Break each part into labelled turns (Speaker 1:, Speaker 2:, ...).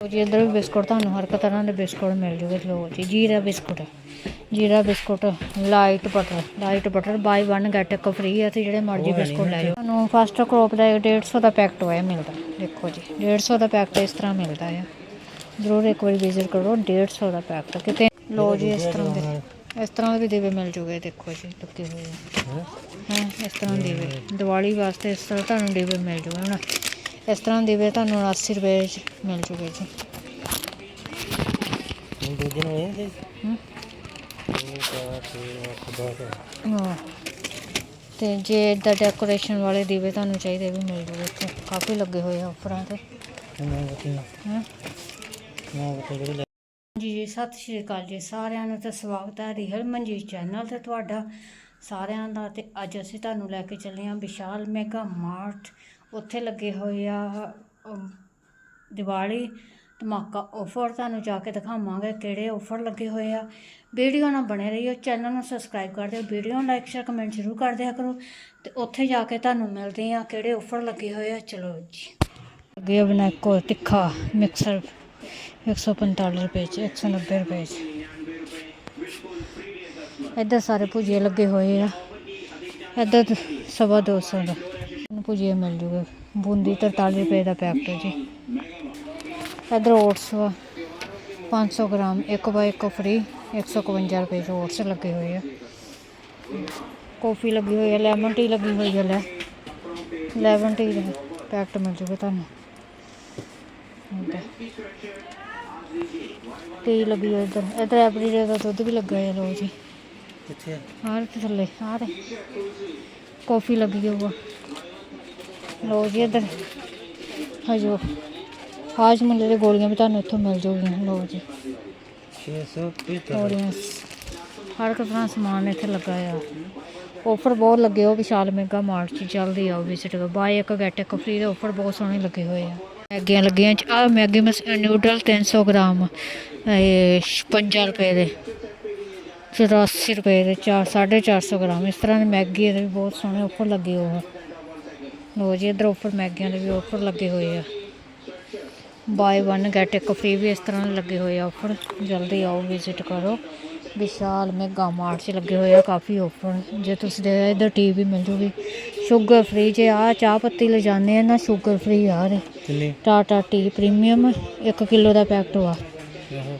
Speaker 1: ਜੀ ਇੱਧਰ ਵੀ ਬਿਸਕੁਟ ਤੁਹਾਨੂੰ ਹਰ ਇੱਕ ਤਰ੍ਹਾਂ ਦੇ ਬਿਸਕੁਟ ਮਿਲ ਜੂਗੇ। ਲੋ ਜੀ jeera biscuit jeera biscuit light butter light butter buy 1 get ਇੱਕ ਫ੍ਰੀ ਹੈ ਤੇ ਜਿਹੜੇ ਮਰਜ਼ੀ ਬਿਸਕੁਟ ਲੈ ਜਾਓ ਤੁਹਾਨੂੰ ਫਸਟ ਕ੍ਰੋਪ ਦਾ 150 ਦਾ ਪੈਕਟ ਹੋਇਆ ਮਿਲਦਾ ਦੇਖੋ ਜੀ 150 ਦਾ ਪੈਕਟ ਇਸ ਤਰ੍ਹਾਂ ਮਿਲਦਾ ਹੈ ਜ਼ਰੂਰ ਇੱਕ ਵਾਰੀ ਵਿਜ਼ਿਟ ਕਰੋ 150 ਦਾ ਪੈਕਟ ਕਿਤੇ ਲੋ ਜੀ ਇਸ ਤਰ੍ਹਾਂ ਦੇ ਇਸ ਤਰ੍ਹਾਂ ਦੇ ਵੀ ਦੀਵੇ ਮਿਲ ਜੂਗੇ ਦੇਖੋ ਜੀ ਲੱਗੇ ਹੋਏ ਹਾਂ? ਇਸ ਤਰ੍ਹਾਂ ਦੀਵੇ ਦੀਵਾਲੀ ਵਾਸਤੇ ਇਸ ਤਰ੍ਹਾਂ ਤੁਹਾਨੂੰ ਦੀਵੇ ਮਿਲ ਜੂਗੇ ਹੁਣ ਇਸ ਤਰ੍ਹਾਂ ਦੇ ਦੀਵੇ ਤੁਹਾਨੂੰ 80 ਰੁਪਏ 'ਚ ਮਿਲ ਜੂਗੇ ਜੀ।
Speaker 2: ਦੂਜੇ ਨੂੰ ਇਹ। ਦੋ।
Speaker 1: ਹਾਂ। ਤੇ ਜੇ ਇਦਾਂ ਡੈਕੋਰੇਸ਼ਨ ਵਾਲੇ ਦੀਵੇ ਤੁਹਾਨੂੰ ਚਾਹੀਦੇ ਵੀ ਮਿਲ ਜੂਗੇ ਇੱਥੇ ਕਾਫੀ ਲੱਗੇ ਹੋਏ ਆ ਆਫਰਾਂ ਤੇ। ਜੀ ਜੀ ਸਤਿ ਸ਼੍ਰੀ ਅਕਾਲ ਜੀ। ਸਾਰਿਆਂ ਨੂੰ ਤੇ ਸਵਾਗਤ ਹੈ ਰਿਹਲ ਮਨਜੀਤ ਚੈਨਲ ਤੇ ਤੁਹਾਡਾ। ਸਾਰਿਆਂ ਦਾ ਤੇ ਅੱਜ ਅਸੀਂ ਤੁਹਾਨੂੰ ਲੈ ਕੇ ਚੱਲੇ ਹਾਂ ਵਿਸ਼ਾਲ ਮੈਗਾ ਮਾਰਟ ਉੱਥੇ ਲੱਗੇ ਹੋਏ ਆ ਦੀਵਾਲੀ। ਧਮਾਕਾ ਆਫਰ ਤੁਹਾਨੂੰ ਜਾ ਕੇ ਦਿਖਾਵਾਂਗੇ ਕਿਹੜੇ ਆਫਰ ਲੱਗੇ ਹੋਏ ਆ। ਵੀਡੀਓ ਨਾਲ ਬਣੇ ਰਹੀਓ ਚੈਨਲ ਨੂੰ ਸਬਸਕ੍ਰਾਈਬ ਕਰ ਦਿਓ, ਵੀਡੀਓ ਲਾਈਕ ਸ਼ੇਅਰ ਕਮੈਂਟ ਜ਼ਰੂਰ ਕਰ ਦਿਆ ਕਰੋ। ਤੇ ਉੱਥੇ ਜਾ ਕੇ ਤੁਹਾਨੂੰ ਮਿਲਦੇ ਆ ਕਿਹੜੇ ਆਫਰ ਲੱਗੇ ਹੋਏ ਆ। ਚਲੋ ਜੀ। ਅੱਗੇ ਬਨਾਕੋ ਤਿੱਖਾ ਮਿਕਸਰ 145 ਰੁਪਏ ਚ 190 ਰੁਪਏ ਚ। ਇੱਧਰ ਸਾਰੇ ਭੁਜੀਏ ਲੱਗੇ ਹੋਏ ਆ। ਇੱਧਰ ਸਵਾ ਦੋ ਸੌ ਦਾ। ਤੁਹਾਨੂੰ ਭੁਜੀਏ ਮਿਲ ਜੂਗੇ ਬੂੰਦੀ 43 ਰੁਪਏ ਦਾ ਪੈਕਟ ਹੈ ਜੀ ਇੱਧਰ ਓਟਸ ਵਾ 500 ਗ੍ਰਾਮ ਇੱਕ ਬਾਈ ਇੱਕ ਫ੍ਰੀ 151 ਰੁਪਏ ਚ ਓਟਸ ਲੱਗੇ ਹੋਏ ਆ ਕੌਫੀ ਲੱਗੀ ਹੋਈ ਹੈ ਲੈਮਨ ਟੀ ਲੱਗੀ ਹੋਈ ਹੈ ਲੈ ਲੈਮਨ ਟੀ ਦਾ ਪੈਕਟ ਮਿਲ ਜੂਗਾ ਤੁਹਾਨੂੰ ਇੱਧਰ ਟੀ ਲੱਗੀ ਹੋਈ ਇੱਧਰ ਇੱਧਰ ਐਵਰੀਡੇ ਦਾ ਦੁੱਧ ਵੀ ਲੱਗਾ ਹੈ ਲੋ ਜੀ
Speaker 2: ਕਿੱਥੇ ਆ?
Speaker 1: ਆਹ ਤੇ ਥੱਲੇ ਆਹ ਤੇ ਕਾਫੀ ਲੱਗੀ ਹੋਊਗਾ ਲੋ ਜੀ ਇੱਧਰ। ਹਜੋ ਹਾਜ ਹਾਜਮੁੱਲੇ ਦੀ ਗੋਲੀਆਂ ਵੀ ਤੁਹਾਨੂੰ ਇੱਥੋਂ ਮਿਲ ਜਾਊਗੀਆਂ। ਲੋ ਜੀ।
Speaker 2: 675
Speaker 1: ਗੋਲੀਆਂ ਹਰ ਇੱਕ ਤਰ੍ਹਾਂ ਸਮਾਨ ਇੱਥੇ ਲੱਗਾ ਆ। ਆਫਰ ਬਹੁਤ ਲੱਗੇ ਹੋ ਵਿਸ਼ਾਲ ਮੇਗਾ ਮਾਰਟ 'ਚ ਜਲਦੀ ਆਓ ਵਿਜ਼ਿਟ ਕਰੋ ਬਾਏ ਇੱਕ, ਗੈਟ ਇੱਕ ਫ੍ਰੀ ਦੇ ਆਫਰ ਬਹੁਤ ਸੋਹਣੇ ਲੱਗੇ ਹੋਏ ਆ। ਮੈਗੀਆਂ ਲੱਗੀਆਂ ਚ ਆ ਮੈਗੀ ਮਸ ਨਿਊਡਲ 300 ਗ੍ਰਾਮ। ਇਹ 55 ਰੁਪਏ ਦੇ। 84 ਰੁਪਏ ਦੇ 4 450 ਗ੍ਰਾਮ। ਇਸ ਤਰ੍ਹਾਂ ਦੀ ਮੈਗੀ ਦੇ ਵੀ ਬਹੁਤ ਸੋਹਣੇ ਆਫਰ ਲੱਗੇ ਹੋਏ ਆ ਲੋ ਜੀ ਇਧਰ ਆਫਰ ਮੈਗੀਆਂ ਦੇ ਵੀ ਆਫਰ ਲੱਗੇ ਹੋਏ ਆ। ਬਾਏ 1 ਗੈਟ ਇੱਕ ਫ੍ਰੀ ਵੀ ਇਸ ਤਰ੍ਹਾਂ ਲੱਗੇ ਹੋਏ ਆ ਆਫਰ ਜਲਦੀ ਆਓ ਵਿਜ਼ਿਟ ਕਰੋ। ਵਿਸ਼ਾਲ ਮੈਗਾ ਮਾਰਟ 'ਚ ਲੱਗੇ ਹੋਏ ਆ ਕਾਫੀ ਆਫਰ ਜੇ ਤੁਸੀਂ ਦੇ ਇਧਰ ਟੀ ਵੀ ਮਿਲ ਜੂਗੀ। ਸ਼ੂਗਰ ਫ੍ਰੀ ਜੇ ਆ ਚਾਹ ਪੱਤੀ ਲੈ ਜਾਂਦੇ ਆ ਨਾ ਸ਼ੂਗਰ ਫ੍ਰੀ ਆ ਰਹੇ
Speaker 2: ਕਿੰਨੇ?
Speaker 1: ਟਾਟਾ ਟੀ ਪ੍ਰੀਮੀਅਮ 1 ਕਿਲੋ ਦਾ ਪੈਕਟ ਵਾ।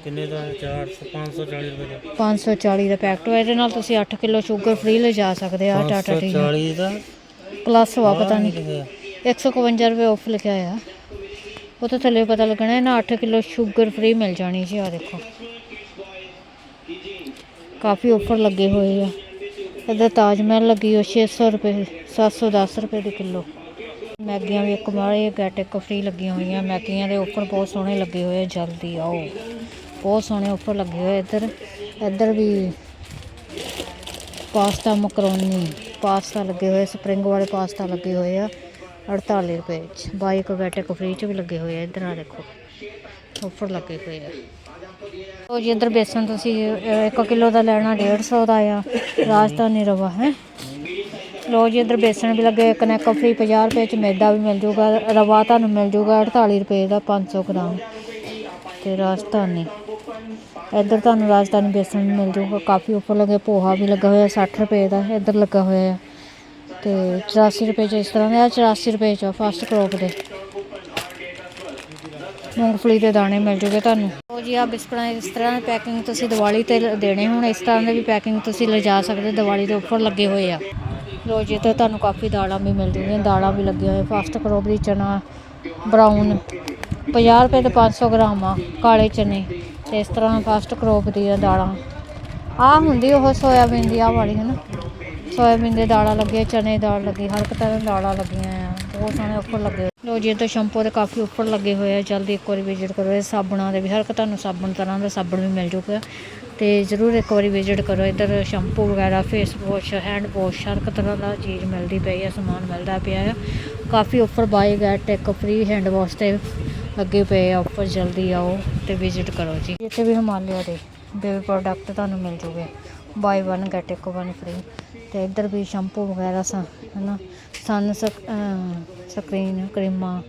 Speaker 2: ਕਿੰਨੇ ਦਾ 400 540 ਰੁਪਏ ਦਾ।
Speaker 1: 540 ਦਾ ਪੈਕਟ ਵਾ। ਇਹਦੇ ਨਾਲ ਤੁਸੀਂ 8 ਕਿਲੋ ਸ਼ੂਗਰ ਫ੍ਰੀ ਲੈ ਜਾ ਸਕਦੇ ਆ ਟਾਟਾ ਟੀ
Speaker 2: 540 ਦਾ
Speaker 1: ਪਲੱਸ ਵਾ ਪਤਾ ਨਹੀਂ
Speaker 2: ਲਿਖਿਆ
Speaker 1: 151 ਰੁਪਏ ਆਫ ਲਿਖਿਆ ਆ ਉਹ ਤਾਂ ਥੱਲੇ ਪਤਾ ਲੱਗਣਾ ਇਹਨਾਂ 8 ਕਿਲੋ ਸ਼ੂਗਰ ਫ੍ਰੀ ਮਿਲ ਜਾਣੀ ਜੀ ਆ ਦੇਖੋ। ਕਾਫੀ ਆਫਰ ਲੱਗੇ ਹੋਏ ਆ। ਇੱਧਰ ਤਾਜ ਮਹਿਲ ਲੱਗੀ ਹੋ 600 ਰੁਪਏ 710 ਰੁਪਏ ਦੀ ਕਿਲੋ। ਮੈਗੀਆਂ ਵੀ ਇੱਕ ਮਾਰੇ ਗੈਟ ਇੱਕ ਫ੍ਰੀ ਲੱਗੀਆਂ ਹੋਈਆਂ। ਮੈਗੀਆਂ ਦੇ ਆਫਰ ਬਹੁਤ ਸੋਹਣੇ ਲੱਗੇ ਹੋਏ ਆ ਜਲਦੀ ਆਓ। ਬਹੁਤ ਸੋਹਣੇ ਆਫਰ ਲੱਗੇ ਹੋਏ ਇੱਧਰ। ਇੱਧਰ ਵੀ ਪਾਸਤਾ ਮਕਰੋਨੀ। ਪਾਸਤਾ ਲੱਗੇ ਹੋਏ, ਸਪਰਿੰਗ ਵਾਲੇ ਪਾਸਤਾ ਲੱਗੇ ਹੋਏ ਆ 48 ਰੁਪਏ ਚ ਬਾਈਕ ਗੈਟ ਇੱਕ ਫ੍ਰੀ ਚ ਵੀ ਲੱਗੇ ਹੋਏ ਆ, ਇੱਧਰ ਆ ਦੇਖੋ ਆਫਰ ਲੱਗੇ ਹੋਏ ਆ। ਉਹ ਜੀ, ਇੱਧਰ ਬੇਸਨ ਤੁਸੀਂ 1 ਕਿਲੋ ਦਾ ਲੈਣਾ 150 ਦਾ ਆ, ਰਾਜਧਾਨੀ ਰਵਾ, ਹੈ। ਲੋ ਜੀ, ਇੱਧਰ ਬੇਸਣ ਵੀ ਲੱਗੇ ਇੱਕ ਨੈਕ ਫ੍ਰੀ 50 ਰੁਪਏ ਚ ਮੈਦਾ ਵੀ ਮਿਲ ਜੂਗਾ, ਰਵਾ ਤੁਹਾਨੂੰ ਮਿਲ ਜੂਗਾ 48 ਰੁਪਏ ਦਾ 500 ਗ੍ਰਾਮ ਤੇ ਰਾਜਧਾਨੀ। ਇੱਧਰ ਤੁਹਾਨੂੰ ਰਾਜਧਾਨੀ ਬੇਸਣ ਵੀ ਮਿਲ ਜੂਗਾ। ਕਾਫੀ ਉੱਪਰ ਲੱਗੇ ਪੋਹਾ ਵੀ ਲੱਗਾ ਹੋਇਆ 60 ਰੁਪਏ ਦਾ ਇੱਧਰ ਲੱਗਾ ਹੋਇਆ ਆ। ਤੇ 84 ਰੁਪਏ ਚ ਇਸ ਤਰ੍ਹਾਂ ਦੇ ਆ 84 ਰੁਪਏ ਚ ਫਸਟ ਕਰੋਪ ਦੇ। ਮੂੰਗਫਲੀ ਦੇ ਦਾਣੇ ਮਿਲ ਜੂਗੇ ਤੁਹਾਨੂੰ। ਉਹ ਜੀ ਆ ਬਿਸਕੁਟਾਂ ਇਸ ਤਰ੍ਹਾਂ ਦੀ ਪੈਕਿੰਗ ਤੁਸੀਂ ਦੀਵਾਲੀ ਤੇ ਲ- ਦੇਣੇ ਹੁਣ, ਇਸ ਤਰ੍ਹਾਂ ਦੇ ਵੀ ਪੈਕਿੰਗ ਤੁਸੀਂ ਲਿਜਾ ਸਕਦੇ, ਦੀਵਾਲੀ ਦੇ ਉੱਪਰ ਲੱਗੇ ਹੋਏ ਆ। ਲੋ ਜੀ ਤੇ ਤੁਹਾਨੂੰ ਕਾਫੀ ਦਾਲਾਂ ਵੀ ਮਿਲ ਜੂਗੀਆਂ, ਦਾਲਾਂ ਵੀ ਲੱਗੀਆਂ ਹੋਏ ਫਸਟ ਕਰੋਪ ਦੀ ਚਨਾ ਬਰਾਊਨ 50 ਰੁਪਏ ਤੇ 500 ਗ੍ਰਾਮ ਆ, ਕਾਲੇ ਚਨੇ। ਤੇ ਇਸ ਤਰ੍ਹਾਂ ਫਸਟ ਕ੍ਰੋਪ ਦੀਆਂ ਦਾਲਾਂ। ਆ ਹੁੰਦੀ ਉਹ ਸੋਇਆਬੀਨ ਦੀ ਆ ਵਾਲੀ ਹੈ ਨਾ ਸੋਇਆਬੀਨ ਦੇ ਦਾਲਾਂ ਲੱਗੀਆਂ, ਚਨੇ ਦੀ ਦਾਲ ਲੱਗੀ, ਹਰ ਇੱਕ ਤਰ੍ਹਾਂ ਦੀ ਦਾਲਾਂ ਲੱਗੀਆਂ ਆ। ਬਹੁਤ ਸੋਹਣੇ ਉੱਪਰ ਲੱਗੇ ਲੋ ਜੀ ਤੇ ਸ਼ੈਂਪੂ ਦੇ ਕਾਫੀ ਉੱਪਰ ਲੱਗੇ ਹੋਏ ਆ। ਜਲਦੀ ਇੱਕ ਵਾਰੀ ਵਿਜ਼ਿਟ ਕਰੋ, ਇਹ ਸਾਬਣਾਂ ਦੇ ਵੀ, ਹਰ ਇੱਕ ਤੁਹਾਨੂੰ ਸਾਬਣ, ਤਰ੍ਹਾਂ ਦਾ ਸਾਬਣ ਵੀ ਮਿਲ ਜੂਗਾ। ਤੇ ਜ਼ਰੂਰ ਇੱਕ ਵਾਰੀ ਵਿਜ਼ਿਟ ਕਰੋ, ਇੱਧਰ ਸ਼ੈਂਪੂ ਵਗੈਰਾ ਫੇਸ ਵਾਸ਼ ਹੈਂਡ ਵਾਸ਼ ਹਰ ਇੱਕ ਤਰ੍ਹਾਂ ਦਾ ਚੀਜ਼ ਮਿਲਦੀ ਪਈ ਆ, ਸਮਾਨ ਮਿਲਦਾ ਪਿਆ ਆ। ਕਾਫੀ ਉੱਪਰ ਬਾਈ ਗੈਟ ਇੱਕ ਫ੍ਰੀ ਹੈਂਡ ਵਾਸ਼ ਤੇ ਲੱਗੇ ਪਏ ਆ ਜਲਦੀ ਆਓ ਤੇ ਵਿਜ਼ਿਟ ਕਰੋ ਜੀ। ਇੱਥੇ ਵੀ ਹਿਮਾਲਿਆ ਦੇ ਬੇਬੀ ਪ੍ਰੋਡਕਟ ਤੁਹਾਨੂੰ ਮਿਲ ਜੂਗੇ। ਬਾਈ 1 ਗੈਟ ਇੱਕ 1 ਫ੍ਰੀ ਤੇ ਇੱਧਰ ਵੀ ਸ਼ੈਂਪੂ ਵਗੈਰਾ ਸਾ, ਹਨਾ? ਸਨ ਸਕਰੀਨ ਕਰੀਮਾਂ,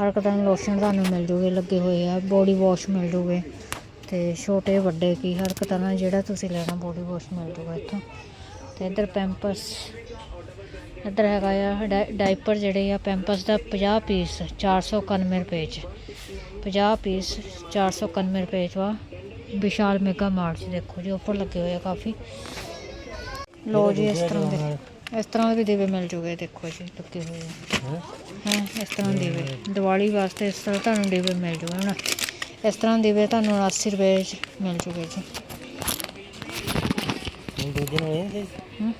Speaker 1: ਹਰ ਇੱਕ ਤਰ੍ਹਾਂ ਦੇ ਲੋਸ਼ਨ ਤੁਹਾਨੂੰ ਮਿਲ ਜੂਗੇ, ਲੱਗੇ ਹੋਏ ਆ। ਬੋਡੀ ਵਾਸ਼ ਮਿਲ ਜੂਗੇ। ਤੇ ਛੋਟੇ, ਵੱਡੇ ਕੀ, ਹਰ ਇੱਕ ਤਰ੍ਹਾਂ ਜਿਹੜਾ ਤੁਸੀਂ ਲੈਣਾ ਬੋਡੀ ਵਾਸ਼ ਮਿਲ ਜੂਗਾ ਇੱਥੋਂ। ਤੇ ਇੱਧਰ ਪੈਂਪਰਸ ਇੱਧਰ ਹੈਗਾ ਆ ਡਾਈ- ਡਾਈਪਰ ਜਿਹੜੇ ਆ ਪੈਂਪਰਸ ਦਾ 50 ਪੀਸ 491 ਰੁਪਏ ਚ। 50 ਪੀਸ 491 ਰੁਪਏ ਚ ਵਾ। ਵਿਸ਼ਾਲ ਮੇਗਾ ਮਾਰਟ 'ਚ ਦੇਖੋ ਜੀ ਉੱਪਰ ਲੱਗੇ ਹੋਏ ਆ ਕਾਫੀ। ਲੋ ਜੀ ਇਸ ਤਰ੍ਹਾਂ ਦੇ। ਇਸ ਤਰ੍ਹਾਂ ਦੇ ਵੀ ਦੀਵੇ ਮਿਲ ਜੂਗੇ ਦੇਖੋ ਜੀ ਲੱਗੇ ਹੋਏ ਆ।
Speaker 2: ਹੈ?
Speaker 1: ਇਸ ਤਰ੍ਹਾਂ ਦੇ ਦੀਵੇ। ਦੀਵਾਲੀ ਵਾਸਤੇ ਇਸ ਤਰ੍ਹਾਂ ਤੁਹਾਨੂੰ ਦੀਵੇ ਮਿਲ ਜੂਗੇ ਨਾ ਇਸ ਤਰ੍ਹਾਂ ਦੇ ਦੀਵੇ ਤੁਹਾਨੂੰ 80 ਰੁਪਏ ਚ ਮਿਲ ਜੂਗੇ ਜੀ।
Speaker 2: ਹੁਣ
Speaker 1: ਹਾਂ?